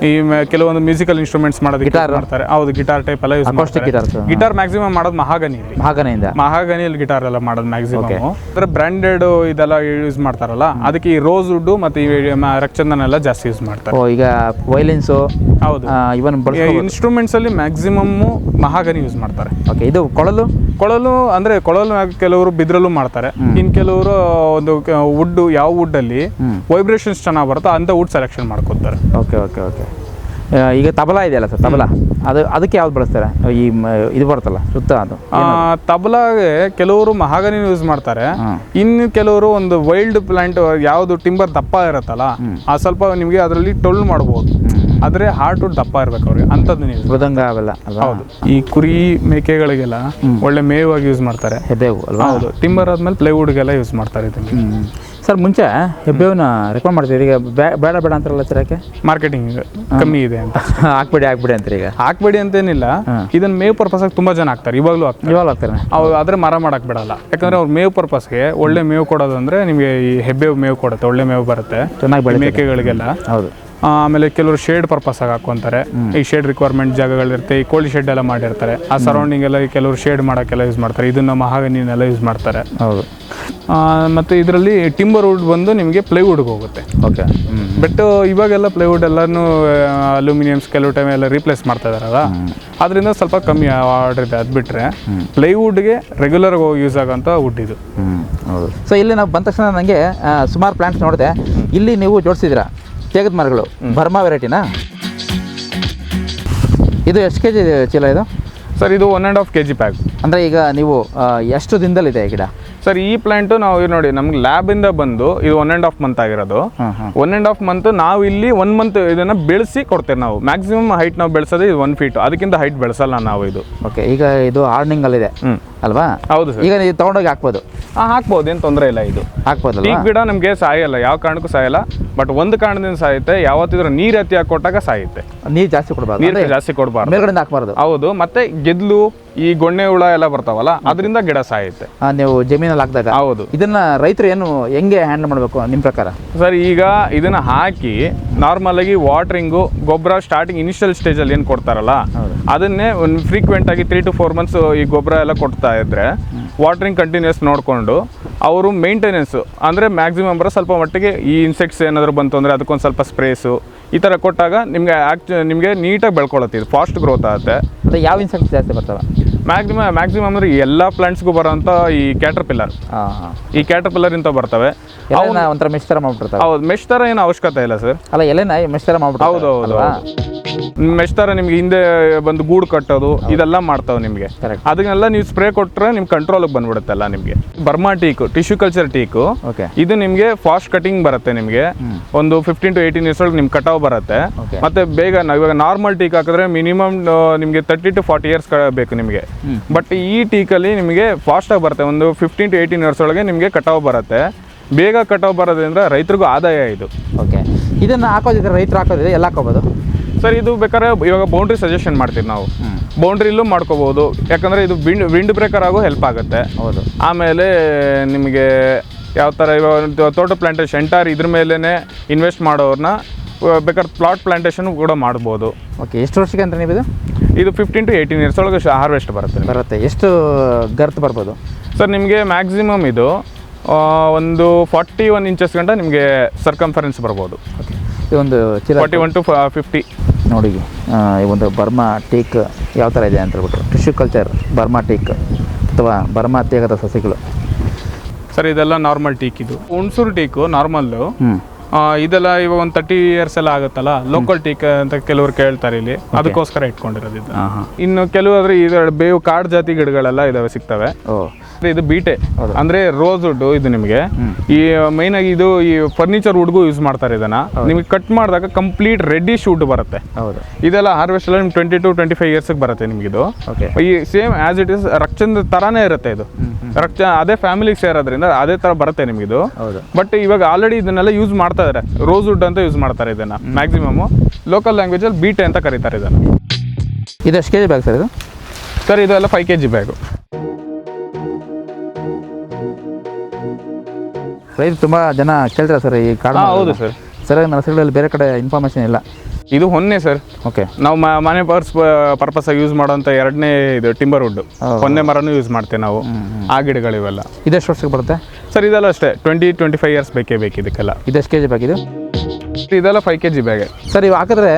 ಈ ಕೆಲವೊಂದು ಮ್ಯೂಸಿಕಲ್ ಇನ್ಸ್ಟ್ರೂಮೆಂಟ್ಸ್ ಮಾಡೋದು ಗಿಟಾರ್ ಮಾಡ್ತಾರೆ. ಹೌದು ಗಿಟಾರ್ ಟೈಪ್ ಎಲ್ಲ ಯೂಸ್ ಮಾಡ್ತಾರೆ. ಗಿಟಾರ್ ಮ್ಯಾಕ್ಸಿಮಮ್ ಮಾಡೋದು ಮಹಾಗನಿ ಮಹಾಗನಿಯಿಂದ? ಮಹಾಗನಿಯಲ್ಲಿ ಗಿಟಾರ್ ಎಲ್ಲ ಮಾಡೋದು ಮ್ಯಾಕ್ಸಿಮಮ್. ಅಂದ್ರೆ ಬ್ರ್ಯಾಂಡೆಡ್ ಇದೆಲ್ಲ ಯೂಸ್ ಮಾಡ್ತಾರಲ್ಲ ಅದಕ್ಕೆ ಈ ರೋಸ್ ವುಡ್ ಮತ್ತೆ ಈ ರಕ್ತಚಂದನ ಎಲ್ಲ ಜಾಸ್ತಿ ಯೂಸ್ ಮಾಡ್ತಾರೆ. ಈಗ ವೈಲೆನ್ಸ್ ಹೌದು. ಇವನ್ ಇನ್ಸ್ಟ್ರೂಮೆಂಟ್ಸ್ ಅಲ್ಲಿ ಮ್ಯಾಕ್ಸಿಮಮ್ ಮಹಾಗನಿ ಯೂಸ್ ಮಾಡ್ತಾರೆ. ಓಕೆ ಇದು ಕೊಳಲು? ಕೊಳಲು ಅಂದ್ರೆ ಕೊಳಲು ಕೆಲವರು ಬಿದ್ರಲ್ಲೂ ಮಾಡ್ತಾರೆ. ಇನ್ ಕೆಲವರು ಒಂದು ವುಡ್ ಯಾವ ವುಡ್ ಅಲ್ಲಿ ವೈಬ್ರೇಷನ್ಸ್ ಚೆನ್ನಾಗಿ ಬರುತ್ತೋ ಅಂತ ವುಡ್ ಸೆಲೆಕ್ಷನ್ ಮಾಡ್ಕೊತಾರೆ ಓಕೆ ಓಕೆ ಓಕೆ ಈಗ ತಬಲಾ ಇದೆಯಲ್ಲ ಸರ್ ತಬಲಾ? ಅದು ಅದಕ್ಕೆ ಯಾವ್ದು ಬಳಸ್ತಾರೆ? ಈ ಇದು ಬರುತ್ತಲ್ಲ ಸುತ್ತ ಅದು? ತಬಲಾಗೆ ಕೆಲವರು ಮಹಾಗನಿ ಯೂಸ್ ಮಾಡ್ತಾರೆ. ಇನ್ನು ಕೆಲವರು ಒಂದು ವೈಲ್ಡ್ ಪ್ಲಾಂಟ್ ಯಾವುದು ಟಿಂಬರ್ ದಪ್ಪ ಇರುತ್ತಲ್ಲ ಆ ಸ್ವಲ್ಪ ನಿಮಗೆ ಅದರಲ್ಲಿ ಟೊಳ್ಳು ಮಾಡ್ಬೋದು. ಆದ್ರೆ ಹಾರ್ಟ್ ದಪ್ಪ ಇರ್ಬೇಕು ಅವ್ರಿಗೆ. ಅಂಥದ್ದು ನೀವು. ಮೃದಂಗ ಅವೆಲ್ಲ ಅಲ್ವಾ? ಹೌದು. ಈ ಕುರಿ ಮೇಕೆಗಳಿಗೆಲ್ಲ ಒಳ್ಳೆ ಮೇವಾಗಿ ಯೂಸ್ ಮಾಡ್ತಾರೆ. ಹೆಬ್ಬೇವು ಅಲ್ವಾ? ಹೌದು. ಟಿಂಬರ್ ಆದ್ಮೇಲೆ ಪ್ಲೈವುಡ್ಗೆಲ್ಲ ಯೂಸ್ ಮಾಡ್ತಾರೆ ಇದನ್ನ. ಸರ್ ಮುಂಚೆ ಹೆಬ್ಬೇವನ್ನ ರೆಕಮೆಂಡ್ ಮಾಡ್ತೀವಿ ಈಗ ಬೇಡ ಬೇಡ ಅಂತಾರಲ್ಲ ಸರ್ ಯಾಕೆ? ಮಾರ್ಕೆಟಿಂಗ್ ಕಮ್ಮಿ ಇದೆ ಅಂತ. ಹಾಕ್ಬೇಡಿ ಹಾಕ್ಬೇಡಿ ಅಂತ ಈಗ? ಹಾಕ್ಬೇಡಿ ಅಂತೇನಿಲ್ಲ. ಇದನ್ನ ಮೇವ್ ಪರ್ಪಸ್ ಆಗಿ ತುಂಬಾ ಜನ ಹಾಕ್ತಾರೆ. ಇವಾಗಲೂ ಹಾಕ್ತಾರೆ. ಇವಾಗ ಹಾಕ್ತಾರೆ. ಅವು ಆದ್ರೆ ಮರ ಮಾಡಕ್ ಬಿಡಲ್ಲ. ಯಾಕಂದ್ರೆ ಅವ್ರ ಮೇವ್ ಪರ್ಪಸ್ಗೆ ಒಳ್ಳೆ ಮೇವು ಕೊಡೋದಂದ್ರೆ ನಿಮಗೆ ಈ ಹೆಬ್ಬೇವು ಮೇವು ಕೊಡುತ್ತೆ. ಒಳ್ಳೆ ಮೇವು ಬರುತ್ತೆ. ಚೆನ್ನಾಗಿ ಬೆಳೆ ಮೇಕೆಗಳಿಗೆಲ್ಲ. ಹೌದು. ಆಮೇಲೆ ಕೆಲವರು ಶೇಡ್ ಪರ್ಪಸ್ ಆಗಿ ಹಾಕೊಂತಾರೆ ಈ ಶೇಡ್ ರಿಕ್ವೈರ್ಮೆಂಟ್ ಜಾಗಗಳಿರುತ್ತೆ ಈ ಕೋಳಿ ಶೆಡ್ ಎಲ್ಲ ಮಾಡಿರ್ತಾರೆ. ಆ ಸರೌಂಡಿಂಗ್ ಎಲ್ಲ ಕೆಲವರು ಶೇಡ್ ಮಾಡೋಕ್ಕೆಲ್ಲ ಯೂಸ್ ಮಾಡ್ತಾರೆ. ಇದನ್ನ ಮಹಾಗನಿನೆಲ್ಲ ಯೂಸ್ ಮಾಡ್ತಾರೆ. ಹೌದು. ಮತ್ತು ಮತ್ತೆ ಇದರಲ್ಲಿ ಟಿಂಬರ್ ವುಡ್ ಬಂದು ನಿಮಗೆ ಪ್ಲೈವುಡ್ಗೆ ಹೋಗುತ್ತೆ. ಓಕೆ ಬಟ್ ಇವಾಗೆಲ್ಲ ಪ್ಲೈವುಡ್ ಎಲ್ಲಾನು ಅಲ್ಯೂಮಿನಿಯಮ್ಸ್ ಕೆಲವು ಟೈಮ್ ಎಲ್ಲ ರೀಪ್ಲೇಸ್ ಮಾಡ್ತಾ ಇದಾರಲ್ಲ? ಅದರಿಂದ ಸ್ವಲ್ಪ ಕಮ್ಮಿ ಆರ್ಡರ್ ಇದೆ. ಅದು ಬಿಟ್ಟರೆ ಪ್ಲೈವುಡ್ಗೆ ರೆಗ್ಯುಲರ್ ಹೋಗಿ ಯೂಸ್ ಆಗೋಂಥ ವುಡ್ ಇದು. ಹೌದು. ಸೊ ಇಲ್ಲಿ ನಾವು ಬಂದ ತಕ್ಷಣ ನನಗೆ ಸುಮಾರು ಪ್ಲಾಂಟ್ಸ್ ನೋಡಿದೆ. ಇಲ್ಲಿ ನೀವು ಜೋಡಿಸಿದ್ದೀರಾ? ತೇಗದ ಮರಗಳು. ಬರ್ಮಾ ವೆರೈಟಿನಾ? ಇದು ಎಷ್ಟು ಕೆ ಜಿ ಚೀಲ ಇದು? ಸರ್ ಇದು one and half K G pack ಅಂದರೆ ಈಗ ನೀವು ಎಷ್ಟು ದಿನದಲ್ಲಿದೆ ಗಿಡ? ಸರ್ ಈ ಪ್ಲಾಂಟು ನಾವು ಇದು ನೋಡಿ ನಮ್ಗೆ ಲ್ಯಾಬಿಂದ ಬಂದು ಇದು ಒನ್ ಆ್ಯಂಡ್ ಹಾಫ್ ಮಂತ್ ಆಗಿರೋದು. ಒನ್ ಆ್ಯಂಡ್ ಹಾಫ್ ಮಂತ್ ನಾವು ಇಲ್ಲಿ ಒನ್ ಮಂತ್ ಇದನ್ನು ಬೆಳೆಸಿ ಕೊಡ್ತೇವೆ ನಾವು. ಮ್ಯಾಕ್ಸಿಮಮ್ ಹೈಟ್ ನಾವು ಬೆಳೆಸೋದು ಇದು ಒನ್ ಫೀಟ್ ಅದಕ್ಕಿಂತ ಹೈಟ್ ಬೆಳೆಸಲ್ಲ ನಾವು ಇದು. ಓಕೆ ಈಗ ಇದು ಆರ್ನಿಂಗಲ್ಲಿದೆ ಹ್ಞೂ ಅಲ್ವಾ? ಹೌದು ಸರ್. ಈಗ ನೀವು ತೊಗೊಂಡೋಗಿ ಹಾಕ್ಬೋದು. ಹಾಂ ಹಾಕ್ಬೋದು ಏನು ತೊಂದರೆ ಇಲ್ಲ ಇದು. ಹಾಕ್ಬೋದು ಟೀಕ್ ಗಿಡ ನಮಗೆ ಸಾಯಲ್ಲ ಯಾವ ಕಾರಣಕ್ಕೂ ಸಾಯಲ್ಲ ಬಟ್ ಒಂದು ಕಾರಣದಿಂದ ಸಾಯುತ್ತೆ ಯಾವತ್ತಿದ್ರೂ ನೀರು ಅತಿ ಹಾಕಿ ಕೊಟ್ಟಾಗ ಸಾಯುತ್ತೆ. ನೀರು ಜಾಸ್ತಿ ಕೊಡಬಾರ್ದು ನೀರು ಜಾಸ್ತಿ ಕೊಡಬಾರ್ದು. ಮೇಲ್ಗಡೆ ಹಾಕಬಾರ್ದು. ಹೌದು ಮತ್ತೆ ಗೆದ್ಲು ಈ ಗೊಣ್ಣೆ ಹುಳ ಎಲ್ಲ ಬರ್ತಾವಲ್ಲ ಅದರಿಂದ ಗಿಡ ಸಾಯುತ್ತೆ. ನೀವು ಜಮೀನಲ್ಲಿ ಹಾಕಿದಾಗ. ಹೌದು. ಇದನ್ನ ರೈತರು ಏನು ಹೆಂಗೆ ಹ್ಯಾಂಡಲ್ ಮಾಡಬೇಕು ನಿಮ್ಮ ಪ್ರಕಾರ? ಸರ್ ಈಗ ಇದನ್ನ ಹಾಕಿ ನಾರ್ಮಲ್ ಆಗಿ ವಾಟ್ರಿಂಗು ಗೊಬ್ಬರ ಸ್ಟಾರ್ಟಿಂಗ್ ಇನಿಷಿಯಲ್ ಸ್ಟೇಜಲ್ಲಿ ಏನು ಕೊಡ್ತಾರಲ್ಲ ಅದನ್ನೇ ಒಂದು ಫ್ರೀಕ್ವೆಂಟ್ ಆಗಿ ತ್ರೀ ಟು ಫೋರ್ ಮಂತ್ಸ್ ಈ ಗೊಬ್ಬರ ಎಲ್ಲ ಕೊಡ್ತಾ ಇದ್ರೆ ವಾಟ್ರಿಂಗ್ ಕಂಟಿನ್ಯೂಸ್ ನೋಡಿಕೊಂಡು ಅವರು ಮೇಂಟೆನೆನ್ಸ್ ಅಂದರೆ ಮ್ಯಾಕ್ಸಿಮಮ್ ಬರೋ ಸ್ವಲ್ಪ ಮಟ್ಟಿಗೆ ಈ ಇನ್ಸೆಕ್ಟ್ಸ್ ಏನಾದರೂ ಬಂತು ಅಂದರೆ ಅದಕ್ಕೊಂದು ಸ್ವಲ್ಪ ಸ್ಪ್ರೇಸು ಈ ಥರ ಕೊಟ್ಟಾಗ ನಿಮಗೆ ಆ್ಯಕ್ಚು ನಿಮಗೆ ನೀಟಾಗಿ ಬೆಳ್ಕೊಳತ್ತೆ, ಇದು ಫಾಸ್ಟ್ ಗ್ರೋತ್ ಆಗುತ್ತೆ. ಅದೇ ಯಾವ ಇನ್ಸೆಕ್ಟ್ಸ್ ಜಾಸ್ತಿ ಬರ್ತವೆ? ಮ್ಯಾಕ್ಸಿಮಮ್ ಮ್ಯಾಕ್ಸಿಮಮ್ ಅಂದ್ರೆ ಎಲ್ಲ ಪ್ಲಾಂಟ್ಸ್ಗೂ ಬರೋಂಥ ಈ ಕ್ಯಾಟರ್ ಪಿಲ್ಲರ್ ಈ ಕ್ಯಾಟರ್ ಪಿಲ್ಲರ್ ಇಂತ ಬರ್ತವೆ. ಒಂಥರ ಮೆಶ್ ಥರ ಮಾಡ್ಬಿಟ್ಟಿರ್ತಾರೆ ಹೌದು ಮೆಶ್ ಥರ ಏನು ಅವಶ್ಯಕತೆ ಇಲ್ಲ ಸರ್ ಅಲ್ಲ ಎಲೆನ ಮೆಶ್ ಥರ ಹೌದು ಮಾಡ್ಬಿಟ್ಟು ಹೌದು ಹೌದು. ಮೆಶ್ ಥರ ನಿಮ್ಗೆ ಹಿಂದೆ ಬಂದು ಗೂಡು ಕಟ್ಟೋದು ಇದೆಲ್ಲ ಮಾಡ್ತಾವೆ ನಿಮಗೆ. ಅದನ್ನೆಲ್ಲ ನೀವು ಸ್ಪ್ರೇ ಕೊಟ್ಟರೆ ನಿಮ್ ಕಂಟ್ರೋಲಿಗೆ ಬಂದ್ಬಿಡುತ್ತಲ್ಲ ನಿಮಗೆ. Burma teak tissue culture teak okay ಇದು ನಿಮಗೆ ಫಾಸ್ಟ್ ಕಟಿಂಗ್ ಬರುತ್ತೆ ನಿಮಗೆ. ಒಂದು ಫಿಫ್ಟೀನ್ ಟು ಏಯ್ಟೀನ್ ಇಯರ್ಸ್ ಒಳಗೆ ನಿಮ್ಗೆ ಕಟಾವ್ ಬರುತ್ತೆ. ಮತ್ತೆ ಬೇಗ ಇವಾಗ ನಾರ್ಮಲ್ ಟೀಕ್ ಹಾಕಿದ್ರೆ ಮಿನಿಮಮ್ ನಿಮಗೆ ತರ್ಟಿ ಟು ಫಾರ್ಟಿ ಇಯರ್ಸ್ ಬೇಕು ನಿಮಗೆ. ಬಟ್ ಈ ಟೀಕಲ್ಲಿ ನಿಮಗೆ ಫಾಸ್ಟಾಗಿ ಬರುತ್ತೆ. ಒಂದು ಫಿಫ್ಟೀನ್ ಟು ಏಯ್ಟೀನ್ ಇಯರ್ಸ್ ಒಳಗೆ ನಿಮಗೆ ಕಟಾವ್ ಬರುತ್ತೆ. ಬೇಗ ಕಟಾವ್ ಬರೋದ್ರಿಂದ ರೈತರಿಗೂ ಆದಾಯ ಇದು. ಓಕೆ ಇದನ್ನು ಹಾಕೋದಿದ್ರೆ ರೈತರು ಹಾಕೋದಿದೆ ಎಲ್ಲ ಹಾಕೋಬೋದು? ಸರ್ ಇದು ಬೇಕಾದ್ರೆ ಇವಾಗ ಬೌಂಡ್ರಿ ಸಜೆಷನ್ ಮಾಡ್ತೀವಿ ನಾವು. ಬೌಂಡ್ರಿಲ್ಲೂ ಮಾಡ್ಕೋಬೋದು. ಯಾಕಂದರೆ ಇದು ವಿಂಡ್ ವಿಂಡ್ ಬ್ರೇಕರ್ ಆಗೋ ಹೆಲ್ಪ್ ಆಗುತ್ತೆ. ಹೌದು. ಆಮೇಲೆ ನಿಮಗೆ ಯಾವ ಥರ ಇವಾಗ ತೋಟ ಪ್ಲಾಂಟೇಶನ್ ಎಂಟಾರ್ ಇದ್ರ ಮೇಲೇ ಇನ್ವೆಸ್ಟ್ ಮಾಡೋರನ್ನ ಬೇಕಾದ್ರೆ ಪ್ಲಾಟ್ ಪ್ಲಾಂಟೇಶನ್ ಕೂಡ ಮಾಡ್ಬೋದು. ಓಕೆ ಎಷ್ಟು ವರ್ಷಕ್ಕೆ ಅಂತ ನೀವು ಇದು ಫಿಫ್ಟೀನ್ ಟು ಏಯ್ಟೀನ್ ಇಯರ್ಸ್ ಒಳಗೆ ಹಾರ್ವೆಸ್ಟ್ ಬರುತ್ತೆ. ಬರುತ್ತೆ. ಎಷ್ಟು ಗರ್ತ್ ಬರ್ಬೋದು? ಸರ್ ನಿಮಗೆ ಮ್ಯಾಕ್ಸಿಮಮ್ ಇದು ಒಂದು ಫಾರ್ಟಿ ಒನ್ ಇಂಚಸ್ ಗಂಟ ನಿಮಗೆ ಸರ್ಕಂಫರೆನ್ಸ್ ಬರ್ಬೋದು. ಇದೊಂದು ಫಾರ್ಟಿ ಒನ್ ಟು ಫಿಫ್ಟಿ ನೋಡಿ ಈ ಒಂದು ಬರ್ಮಾ ಟೀಕ್ ಯಾವ ಥರ ಇದೆ ಅಂತ ಹೇಳ್ಬಿಟ್ಟು ಟಿಶ್ಯೂ ಕಲ್ಚರ್ ಬರ್ಮಾ ಟೀಕ್ ಅಥವಾ ಬರ್ಮಾ ತೇಗದ ಸಸಿಗಳು. ಸರ್ ಇದೆಲ್ಲ ನಾರ್ಮಲ್ ಟೀಕ್ ಇದು. ಹುಣಸೂರು ಟೀಕು ನಾರ್ಮಲ್ಲು ಹ್ಞೂ ಇದೆಲ್ಲ ಇವಾಗ ಒಂದು ತರ್ಟಿ ಇಯರ್ಸ್ ಎಲ್ಲ ಆಗುತ್ತಲ್ಲ? ಲೋಕಲ್ ಟೀಕ್ ಅಂತ ಕೆಲವರು ಕೇಳ್ತಾರೆ ಇಲ್ಲಿ. ಅದಕ್ಕೋಸ್ಕರ ಇಟ್ಕೊಂಡಿರೋದು ಇದು. ಕೆಲವು ಇನ್ನು ಕೆಲವಾದ್ರೆ ಇದು ಬೇವು ಕಾಡು ಜಾತಿ ಗಿಡಗಳೆಲ್ಲ ಇದಾವೆ ಸಿಗ್ತವೆ. ಓ. ಇದು ಬೀಟೆ ಅಂದ್ರೆ ರೋಸ್ ವುಡ್ ಇದು ನಿಮಗೆ. ಈ ಮೈನ್ ಆಗಿ ಇದು ಈ ಫರ್ನಿಚರ್ ವುಡ್ಗೂ ಯೂಸ್ ಮಾಡ್ತಾರೆ ಇದನ್ನ. ನಿಮಗೆ ಕಟ್ ಮಾಡಿದಾಗ ಕಂಪ್ಲೀಟ್ ರೆಡ್ಡಿಶ್ ವುಡ್ ಬರುತ್ತೆ. ಹೌದು. ಇದೆಲ್ಲ ಹಾರ್ವೆಸ್ಟ್ ಎಲ್ಲ ನಿಮ್ಗೆ ಟ್ವೆಂಟಿ ಟು ಟ್ವೆಂಟಿ ಫೈವ್ ಇಯರ್ಸ್ಗೆ ಬರುತ್ತೆ ನಿಮ್ಗೆ ಇದು. ಈ ಸೇಮ್ ಆಸ್ ಇಟ್ ಇಸ್ ರಕ್ಷಣದ ತರಾನೇ ಇರುತ್ತೆ ಇದು. ರಕ್ಷ ಅದೇ ಫ್ಯಾಮಿಲಿಗೆ ಸೇರೋದ್ರಿಂದ ಅದೇ ತರ ಬರುತ್ತೆ ನಿಮ್ಗೆ ಇದು. ಹೌದು. ಬಟ್ ಇವಾಗ ಆಲ್ರೆಡಿ ಇದನ್ನೆಲ್ಲ ಯೂಸ್ ಮಾಡ್ತಾ ಇದ್ದಾರೆ ರೋಸ್ ವುಡ್ ಅಂತ ಯೂಸ್ ಮಾಡ್ತಾರೆ ಇದನ್ನ. ಮ್ಯಾಕ್ಸಿಮಮ್ ಲೋಕಲ್ ಲ್ಯಾಂಗ್ವೇಜಲ್ಲಿ ಬೀಟೆ ಅಂತ ಕರೀತಾರೆ ಇದನ್ನ. ಇದು ಎಷ್ಟು ಕೆ ಜಿ ಬ್ಯಾಗ್ ಸರ್ ಇದು ಸರ್ ಇದೆಲ್ಲ ಫೈವ್ ಕೆ ಜಿ ಬ್ಯಾಗು ರೈತರು ತುಂಬ ಜನ ಕೇಳ್ತಾರೆ ಸರ್ ಈ ಕಾರ್ಡ್ ಹೌದು ಸರ್ ಸರಿಯಾಗಿ ನರ್ಸರಿಗಳಲ್ಲಿ ಬೇರೆ ಕಡೆ ಇನ್ಫಾರ್ಮೇಷನ್ ಇಲ್ಲ. ಇದು ಹೊನ್ನೆ ಸರ್ ಓಕೆ ನಾವು ಮನೆ ಪರ್ಸ್ ಪರ್ಪಸ್ ಆಗಿ ಯೂಸ್ ಮಾಡೋಂಥ ಎರಡನೇ ಇದು ಟಿಂಬರ್ ವುಡ್ ಹೊನ್ನೆ ಮರನೂ ಯೂಸ್ ಮಾಡ್ತೇವೆ ನಾವು. ಆ ಗಿಡಗಳಿವೆಲ್ಲ. ಇದೆಷ್ಟು ವರ್ಷಕ್ಕೆ ಬರುತ್ತೆ? ಸರ್ ಇದೆಲ್ಲ ಅಷ್ಟೇ. ಟ್ವೆಂಟಿ ಟ್ವೆಂಟಿ ಫೈವ್ ಇಯರ್ಸ್ ಬೇಕೇ ಬೇಕು ಇದಕ್ಕೆಲ್ಲ. ಇದೆಷ್ಟು ಕೆ ಜಿ ಬ್ಯಾಗ್ ಇದು ಇದೆಲ್ಲ ಫೈವ್ ಕೆ ಜಿ ಬ್ಯಾಗೆ ಸರ್ ಇವು ಹಾಕಿದ್ರೆ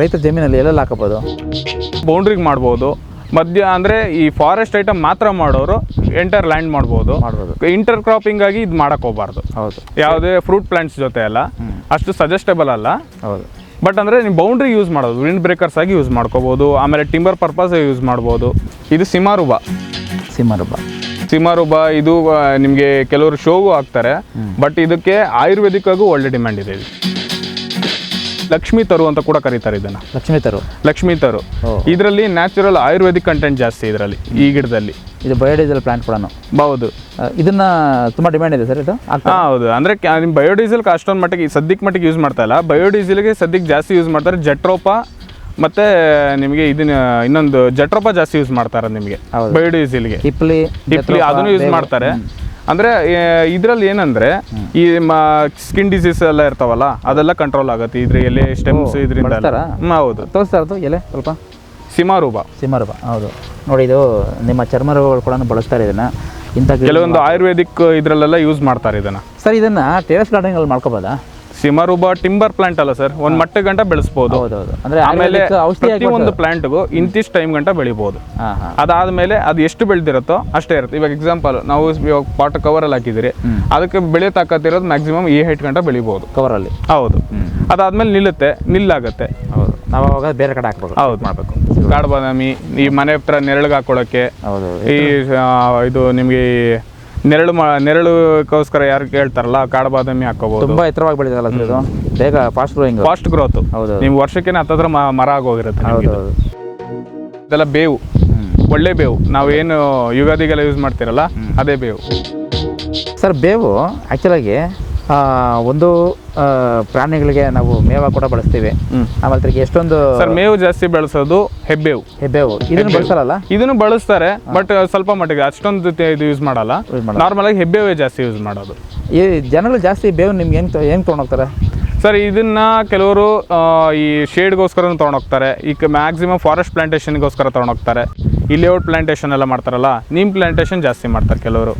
ರೈತ ರೈತರ ಜಮೀನಲ್ಲಿ ಎಲ್ಲೆಲ್ಲ ಹಾಕಬೋದು ಬೌಂಡ್ರಿಗೆ ಮಾಡ್ಬೋದು. ಮಧ್ಯ ಅಂದರೆ ಈ ಫಾರೆಸ್ಟ್ ಐಟಮ್ ಮಾತ್ರ ಮಾಡೋರು ಎಂಟರ್ ಲ್ಯಾಂಡ್ ಮಾಡ್ಬೋದು. ಮಾಡ್ಬೋದು. ಇಂಟರ್ ಕ್ರಾಪಿಂಗ್ ಆಗಿ ಇದು ಮಾಡಕ್ ಹೋಗ್ಬಾರ್ದು. ಹೌದು. ಯಾವುದೇ ಫ್ರೂಟ್ ಪ್ಲಾಂಟ್ಸ್ ಜೊತೆ ಅಲ್ಲ. ಅಷ್ಟು ಸಜೆಸ್ಟೇಬಲ್ ಅಲ್ಲ. ಹೌದು. ಬಟ್ ಅಂದರೆ ನೀವು ಬೌಂಡ್ರಿ ಯೂಸ್ ಮಾಡೋದು. ವಿಂಡ್ ಬ್ರೇಕರ್ಸ್ ಆಗಿ ಯೂಸ್ ಮಾಡ್ಕೋಬೋದು. ಆಮೇಲೆ ಟಿಂಬರ್ ಪರ್ಪಸ್ ಯೂಸ್ ಮಾಡ್ಬೋದು. ಇದು ಸಿಮಾರುಬ ಸಿಂಹರುಬ್ಬ ಸಿಮಾರುಬ ಇದು ನಿಮಗೆ ಕೆಲವರು ಶೋಗೂ ಹಾಕ್ತಾರೆ. ಬಟ್ ಇದಕ್ಕೆ ಆಯುರ್ವೇದಿಕ್ ಆಗೂ ಒಳ್ಳೆ ಡಿಮ್ಯಾಂಡ್ ಇದೆ ಇದು. ಲಕ್ಷ್ಮೀ ತರು ಅಂತ ಕೂಡ ಕರೀತಾರೆ ಇದನ್ನ. ಲಕ್ಷ್ಮೀ ತರು. ಲಕ್ಷ್ಮೀ ತರು. ಇದರಲ್ಲಿ ನ್ಯಾಚುರಲ್ ಆಯುರ್ವೇದಿಕ್ ಕಂಟೆಂಟ್ ಜಾಸ್ತಿ ಇದರಲ್ಲಿ ಈ ಗಿಡದಲ್ಲಿ. ಇದು ಬಯೋಡೀಸೆಲ್ ಪ್ಲಾಂಟ್ ಕೂಡ ಹೌದು. ಇದನ್ನ ತುಂಬಾ ಡಿಮ್ಯಾಂಡ್ ಇದೆ ಸರ್ ಇದು? ಹಾ ಹೌದು. ಅಂದ್ರೆ ಬಯೋಡೀಸಲ್ ಅಷ್ಟೊಂದು ಮಟ್ಟಿಗೆ ಸದ್ಯಕ್ಕೆ ಮಟ್ಟಿಗೆ ಯೂಸ್ ಮಾಡ್ತಾ ಇಲ್ಲ. ಬಯೋಡೀಸೆಲ್ಗೆ ಸದ್ಯಕ್ಕೆ ಜಾಸ್ತಿ ಯೂಸ್ ಮಾಡ್ತಾರೆ. ಜಟ್ರೋಪ ಮತ್ತೆ ನಿಮಗೆ ಇದನ್ನ ಇನ್ನೊಂದು ಜಟ್ರಪ್ಪ ಜಾಸ್ತಿ ಯೂಸ್ ಮಾಡ್ತಾರೆ ನಿಮಗೆ. ಬಯೋಡೀಸೆಲ್ಗೆ ಹಿಪ್ಲಿ ಡಿಪ್ಲಿ ಅದನ್ನು ಯೂಸ್ ಮಾಡ್ತಾರೆ. ಅಂದ್ರೆ ಇದರಲ್ಲಿ ಏನಂದ್ರೆ ಈ ಸ್ಕಿನ್ ಡಿಸೀಸ್ ಎಲ್ಲ ಇರ್ತಾವಲ್ಲ ಅದೆಲ್ಲ ಕಂಟ್ರೋಲ್ ಆಗುತ್ತೆ. ಇದ್ರ ಎಲೆ ಸ್ಟೆಮ್ಸ್ ಇದ್ರಿಂದ? ಹೌದು. ತೋರಿಸ್ತಾ ಇರೋದು ಎಲೆ ಸ್ವಲ್ಪ? ಸಿಮಾರೂಬ ಸಿಮಾರೂಪ ಹೌದು. ನೋಡಿ ಇದು ನಿಮ್ಮ ಚರ್ಮ ರೋಗಗಳು ಕೂಡ ಬಳಸ್ತಾರೆ ಇದನ್ನ ಇಂಥ ಕೆಲವೊಂದು ಆಯುರ್ವೇದಿಕ್ ಇದ್ರಲ್ಲೆಲ್ಲ ಯೂಸ್ ಮಾಡ್ತಾರೆ ಇದನ್ನ. ಸರ್ ಇದನ್ನ ಟೆರೆಸ್ ಗಾರ್ಡನ್ಗಳಲ್ಲಿ ಮಾಡ್ಕೋಬೋದಾ? ಸಿಮಾರೂಬ ಟಿಂಬರ್ ಪ್ಲಾಂಟ್ ಅಲ್ಲ ಸರ್ ಒಂದ್ ಮಟ್ಟ ಗಂಟ ಬೆಳೆಸಬಹುದು ಹೌದೌದು ಅಂದ್ರೆ ಆಮೇಲೆ ಪ್ರತಿ ಒಂದು ಪ್ಲಾಂಟ್ಗೂ ಇಂತಿಷ್ಟು ಟೈಮ್ ಗಂಟ ಬೆಳಿಬಹುದು ಅದಾದ್ಮೇಲೆ ಅದು ಎಷ್ಟು ಬೆಳೆದಿರುತ್ತೋ ಅಷ್ಟೇ ಇರುತ್ತೆ. ಇವಾಗ ಎಕ್ಸಾಂಪಲ್ ನಾವು ಇವಾಗ ಪಾಟ್ ಅಲ್ಲಿ ಹಾಕಿದಿರಿ ಅದಕ್ಕೆ ಬೆಳೆ ತಾಕತ್ತಿರೋದು ಮ್ಯಾಕ್ಸಿಮಮ್ ಈ ಹೈಟ್ ಗಂಟ ಕವರ್ ಅಲ್ಲಿ. ಹೌದು. ಅದಾದ್ಮೇಲೆ ನಿಲ್ಲುತ್ತೆ ನಿಲ್ಲಾಗತ್ತೆ. ಹೌದು. ನಾವು ಅವಾಗ ಬೇರೆ ಕಡೆ ಹಾಕ್ಬೇಕು ಹೌದು. ಮಾಡಬೇಕು. ಕಾಡು ಬಾದಾಮಿ ಈ ಮನೆ ಹತ್ರ ನೆರಳಿಗೆ ಹಾಕೊಳಕ್ಕೆ ಹೌದು. ಈ ಇದು ನಿಮಗೆ ನೆರಳು ಮಾ ನೆರಳುಗೋಸ್ಕರ ಯಾರು ಕೇಳ್ತಾರಲ್ಲ ಕಾಡು ಬಾದಾಮಿ ಹಾಕೋಬಹುದು ತುಂಬಾ ಎತ್ತರವಾಗಿ ಬೆಳೆದಲ್ಲ ಸರ್ ಇದು? ಬೇಗ ಫಾಸ್ಟ್ ಗ್ರೋಯಿಂಗ್ ಫಾಸ್ಟ್ ಗ್ರೋತ್ ಹೌದು ನೀವು ವರ್ಷಕ್ಕೆ ಹತ್ತತ್ರ ಮ- ಮರ ಆಗೋಗಿರುತ್ತೆ ನಿಮ್ಗೆ ಹೌದು ಇದು. ಹೌದು ಇದೆಲ್ಲ ಬೇವು. ಒಳ್ಳೆ ಬೇವು. ನಾವೇನು ಯುಗಾದಿಗೆಲ್ಲ ಯೂಸ್ ಮಾಡ್ತಿರಲ್ಲ ಅದೇ ಬೇವು. ಸರ್ ಬೇವು ಆ್ಯಕ್ಚುಲಾಗಿ ಒಂದು ಪ್ರಾಣಿಗಳಿಗೆ ನಾವು ಮೇವ ಕೂಡ ಬಳಸ್ತೀವಿ. ಆಮೇಲೆ ಎಷ್ಟೊಂದು ಸರ್ ಮೇವು ಜಾಸ್ತಿ ಬೆಳೆಸೋದು ಹೆಬ್ಬೇವು. ಹೆಬ್ಬೇವು. ಇದನ್ನು ಬಳಸಲ್ಲ ಇದನ್ನು ಬಳಸ್ತಾರೆ ಬಟ್ ಸ್ವಲ್ಪ ಮಟ್ಟಿಗೆ ಅಷ್ಟೊಂದು ಇದು ಯೂಸ್ ಮಾಡಲ್ಲ. ನಾರ್ಮಲ್ ಆಗಿ ಹೆಬ್ಬೇವೇ ಜಾಸ್ತಿ ಯೂಸ್ ಮಾಡೋದು. ಈ ಜನಗಳು ಜಾಸ್ತಿ ಬೇವು ನಿಮ್ಗೆ ಹೆಂಗೆ ಹೆಂಗೆ ತೊಗೊಂಡೋಗ್ತಾರೆ ಸರ್ ಇದನ್ನ ಕೆಲವರು ಈ ಶೇಡ್ಗೋಸ್ಕರ ತೊಗೊಂಡೋಗ್ತಾರೆ ಈಗ ಮ್ಯಾಕ್ಸಿಮಮ್ ಫಾರೆಸ್ಟ್ ಪ್ಲಾಂಟೇಶನ್ಗೋಸ್ಕರ ತೊಗೊಂಡೋಗ್ತಾರೆ ಇಲ್ಲಿ ಔಟ್ ಪ್ಲಾಂಟೇಶನ್ ಎಲ್ಲ ಮಾಡ್ತಾರಲ್ಲ ನಿಮ್ ಪ್ಲಾಂಟೇಶನ್ ಜಾಸ್ತಿ ಮಾಡ್ತಾರೆ ಕೆಲವರು.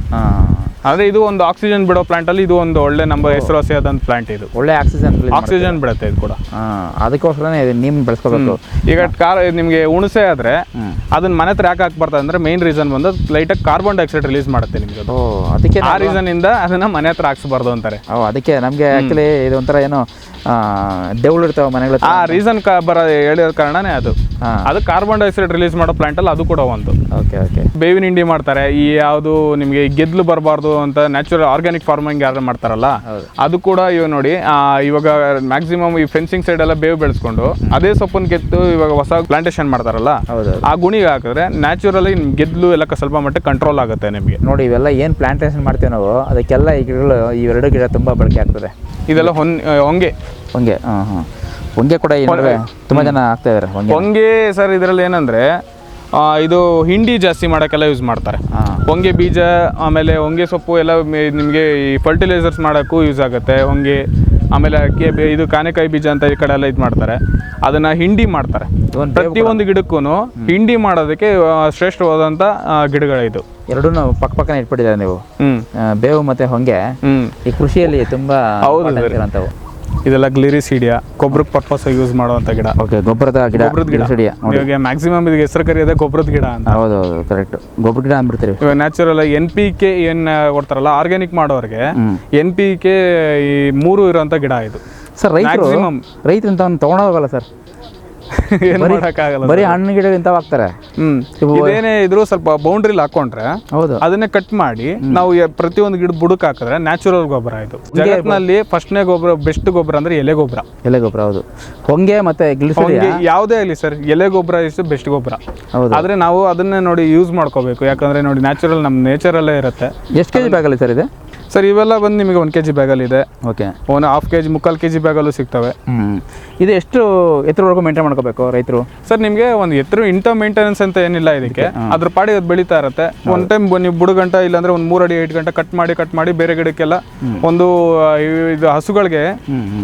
ಹಾಂ ಆದರೆ ಇದು ಒಂದು ಆಕ್ಸಿಜನ್ ಬಿಡೋ ಪ್ಲಾಂಟ್ ಅಲ್ಲಿ ಇದು ಒಂದು ಒಳ್ಳೆ ನಮ್ಮ ಹೆಸರುವಾಸಿಯಾದಂಥ ಪ್ಲಾಂಟ್ ಇದು. ಒಳ್ಳೆ ಆಕ್ಸಿಜನ್ ಆಕ್ಸಿಜನ್ ಬಿಡುತ್ತೆ ಇದು ಕೂಡ. ಅದಕ್ಕೋಸ್ಕರನೇ ನೀವು ಬೆಳೆಸ್ಕೋಬೇಕು. ಈಗ ಕಾರ್ ನಿಮಗೆ ಹುಣಸೆ ಆದ್ರೆ ಅದನ್ನ ಮನೆ ಹತ್ರ ಯಾಕೆ ಹಾಕ್ಬಾರ್ದು ಅಂದ್ರೆ ಮೇನ್ ರೀಸನ್ ಬಂದು ಆಗಿ ಕಾರ್ಬನ್ ಡೈಆಕ್ಸೈಡ್ ರಿಲೀಸ್ ಮಾಡುತ್ತೆ ನಿಮಗೆ ಅದು. ಅದಕ್ಕೆ ಆ ರೀಸನ್ ಇಂದ ಅದನ್ನ ಮನೆ ಹತ್ರ ಹಾಕ್ಸ್ಬಾರ್ದು ಅಂತಾರೆ. ಓ ಅದಕ್ಕೆ ನಮಗೆ ಆ್ಯಕ್ಚುಲಿ ಇದೊಂಥರ ಏನೋ ದೇವಳು ಇರ್ತಾವೆ ಮನೆಗಳ ಆ ರೀಸನ್ ಬರೋ ಹೇಳಿರೋ ಕಾರಣನೇ ಅದು. ಅದು ಕಾರ್ಬನ್ ಡೈಆಕ್ಸೈಡ್ ರಿಲೀಸ್ ಮಾಡೋ ಪ್ಲಾಂಟ್ ಅಲ್ಲಿ ಅದು ಕೂಡ ಒಂದು. ಓಕೆ ಓಕೆ ಬೇವಿನ ಹಿಂಡಿ ಮಾಡ್ತಾರೆ. ಈ ಯಾವುದು ನಿಮಗೆ ಗೆದ್ಲು ಬರಬಾರ್ದು ಅಂತ ನ್ಯಾಚುರಲ್ ಆರ್ಗ್ಯಾನಿಕ್ ಫಾರ್ಮಿಂಗ್ ಯಾರು ಮಾಡ್ತಾರಲ್ಲ ಅದು ಕೂಡ ಇವಾಗ ನೋಡಿ ಇವಾಗ ಮ್ಯಾಕ್ಸಿಮಮ್ ಈ ಫೆನ್ಸಿಂಗ್ ಸೈಡ್ ಎಲ್ಲ ಬೇವು ಬೆಳೆಸ್ಕೊಂಡು ಅದೇ ಸೊಪ್ಪನ್ನು ಗೆದ್ದು ಇವಾಗ ಹೊಸ ಪ್ಲಾಂಟೇಶನ್ ಮಾಡ್ತಾರಲ್ಲ ಹೌದು ಆ ಗುಣಿಗೆ ಹಾಕಿದ್ರೆ ನ್ಯಾಚುರಲಿ ಗೆದ್ಲು ಎಲ್ಲ ಸ್ವಲ್ಪ ಮಟ್ಟಿಗೆ ಕಂಟ್ರೋಲ್ ಆಗುತ್ತೆ ನಿಮಗೆ. ನೋಡಿ ಇವೆಲ್ಲ ಏನು ಪ್ಲಾಂಟೇಶನ್ ಮಾಡ್ತೀವಿ ನಾವು ಅದಕ್ಕೆಲ್ಲ ಈ ಗಿಡಗಳು ಇವೆರಡು ಗಿಡ ತುಂಬ ಬಳಕೆ ಆಗ್ತದೆ. ಇದೆಲ್ಲ ಹೊನ್ ಹೊಂಗೆ. ಹೊಂಗೆ ಹಾಂ ಹಾಂ. ಹೊಂಗೆ ಕೂಡ ಈ ನಡುವೆ ತುಂಬ ಜನ ಆಗ್ತಾ ಇದಾರೆ ಹೊಂಗೆ. ಹೊಂಗೆ ಸರ್ ಇದರಲ್ಲಿ ಏನಂದ್ರೆ ಇದು ಹಿಂಡಿ ಜಾಸ್ತಿ ಮಾಡೋಕ್ಕೆಲ್ಲ ಯೂಸ್ ಮಾಡ್ತಾರೆ. ಹೊಂಗೆ ಬೀಜ ಆಮೇಲೆ ಹೊಂಗೆ ಸೊಪ್ಪು ಎಲ್ಲ ನಿಮಗೆ ಈ ಫರ್ಟಿಲೈಸರ್ಸ್ ಮಾಡೋಕ್ಕೂ ಯೂಸ್ ಆಗುತ್ತೆ. ಹೊಂಗೆ ಆಮೇಲೆ ಅಕ್ಕಿ ಇದು ಕಾನೆಕಾಯಿ ಬೀಜ ಅಂತ ಈ ಕಡೆ ಎಲ್ಲ ಇದು ಮಾಡ್ತಾರೆ. ಅದನ್ನ ಹಿಂಡಿ ಮಾಡ್ತಾರೆ. ಪ್ರತಿ ಪ್ರತಿಯೊಂದು ಗಿಡಕ್ಕೂ ಹಿಂಡಿ ಮಾಡೋದಕ್ಕೆ ಶ್ರೇಷ್ಠವಾದಂಥ ಗಿಡಗಳಿದು ಎರಡೂ ಪಕ್ಕ ಪಕ್ಕನೆ ಇಟ್ಬಿಟ್ಟಿದ್ದಾರೆ ನೀವು. ಬೇವು ಮತ್ತೆ ಹೊಂಗೆ ಈ ಕೃಷಿಯಲ್ಲಿ ತುಂಬಾ ಹೌದು important ಗ್ಲಿರಿಸ್ ಇದೆಲ್ಲ ಗ್ಲಿರಿಸೀಡಿಯಾ ಗೊಬ್ಬರಕ್ಕೆ ಪರ್ಪಸ್ ಯೂಸ್ ಮಾಡುವಂಥ ಗಿಡ. ಓಕೆ ಗೊಬ್ಬರದ ಗಿಡ ಗೊಬ್ಬರದ ಗಿಡ. ಸಿಡಿಯ. ಇವಾಗ ಮ್ಯಾಕ್ಸಿಮಮ್ ಇದಕ್ಕೆ ಹೆಸರು ಕರೆಯೋದೇ ಗೊಬ್ಬರದ ಗಿಡ ಅಂತ. ಹೌದು ಹೌದು ಕರೆಕ್ಟ್ ಗೊಬ್ಬರ ಗಿಡ ಅಂದ್ಬಿಡ್ತೀರಿ. ಇವಾಗ ನ್ಯಾಚುರಲ್ ಎನ್ ಪಿ ಕೆ ಏನ್ ಕೊಡ್ತಾರಲ್ಲ ಆರ್ಗ್ಯಾನಿಕ್ ಮಾಡೋರಿಗೆ. ಎನ್ ಪಿ ಕೆ ಈ ಮೂರು ಇರುವಂತ ಗಿಡ ಇದು. ಸರ್ ರೈತರು ಮ್ಯಾಕ್ಸಿಮಮ್ ರೈತರು ತೊಗೊಂಡೋಗಲ್ಲ ಸರ್. ಮಾಡೋಕ್ಕಾಗಲ್ಲ ಬರೀ ಹಣ್ಣು ಗಿಡ ಇಂಥವು ಹಾಕ್ತಾರೆ. ಹ್ಮ್. ಇದೇನೇ ಇದ್ರು ಸ್ವಲ್ಪ ಬೌಂಡ್ರಿಲಿ ಹಾಕೊಂಡ್ರೆ ಹೌದು. ಅದನ್ನೇ ಕಟ್ ಮಾಡಿ ನಾವು ಯ- ಪ್ರತಿಯೊಂದು ಗಿಡ ಬುಡಕ್ ಹಾಕಿದ್ರೆ ನ್ಯಾಚುರಲ್ ಗೊಬ್ಬರ ಇದು. ಜಗತ್ನಲ್ಲಿ ಫಸ್ಟ್ನೇ ಗೊಬ್ಬರ ಬೆಸ್ಟ್ ಗೊಬ್ಬರ ಅಂದ್ರೆ ಎಲೆ ಗೊಬ್ಬರ. ಎಲೆ ಗೊಬ್ಬರ ಹೌದು. ಹೊಂಗೆ ಮತ್ತೆ ಅವ್ನಿಗೆ ಯಾವುದೇ ಆಗಲಿ ಸರ್ ಎಲೆ ಗೊಬ್ಬರ ಇಸ್ ಬೆಸ್ಟ್ ಗೊಬ್ಬರ. ಹೌದು. ಆದ್ರೆ ನಾವು ಅದನ್ನೇ ನೋಡಿ ಯೂಸ್ ಮಾಡ್ಕೋಬೇಕು. ಯಾಕಂದ್ರೆ ನೋಡಿ ನ್ಯಾಚುರಲ್ ನಮ್ಮ ನೇಚರಲ್ಲೇ ಇರುತ್ತೆ. ಎಷ್ಟು ಕೆಜಿ ಜಿ ಬ್ಯಾಗಲ್ಲಿ ಸರ್ ಇದೆ? ಸರ್ ಇವೆಲ್ಲ ಬಂದು ನಿಮಗೆ ಒಂದು ಕೆ ಜಿ ಬ್ಯಾಗಲ್ಲಿ ಇದೆ. ಓಕೆ ಒಂದು ಹಾಫ್ ಕೆ ಜಿ ಮುಕ್ಕಾಲು ಕೆ ಜಿ ಬ್ಯಾಗಲ್ಲೂ ಸಿಗ್ತವೆ. ಹ್ಞೂ ಇದು ಎಷ್ಟು ಎತ್ತರವರೆಗೂ ಮೇಂಟೈನ್ ಮಾಡ್ಕೋಬೇಕು ರೈತರು? ಸರ್ ನಿಮಗೆ ಒಂದು ಎತ್ತರ ಇಂಟರ್ ಮೇಂಟೆನೆನ್ಸ್ ಅಂತ ಏನಿಲ್ಲ ಇದಕ್ಕೆ. ಅದ್ರ ಪಾಡಿ ಅದು ಬೆಳೀತಾ ಇರುತ್ತೆ. ಒನ್ ಟೈಮ್ ನೀವು ಬುಡಗಂಟ ಇಲ್ಲಾಂದ್ರೆ ಒಂದು ಮೂರು ಅಡಿ ಐದು ಗಂಟೆ ಕಟ್ ಮಾಡಿ ಕಟ್ ಮಾಡಿ ಬೇರೆ ಗಿಡಕ್ಕೆಲ್ಲ ಒಂದು ಇದು ಹಸುಗಳಿಗೆ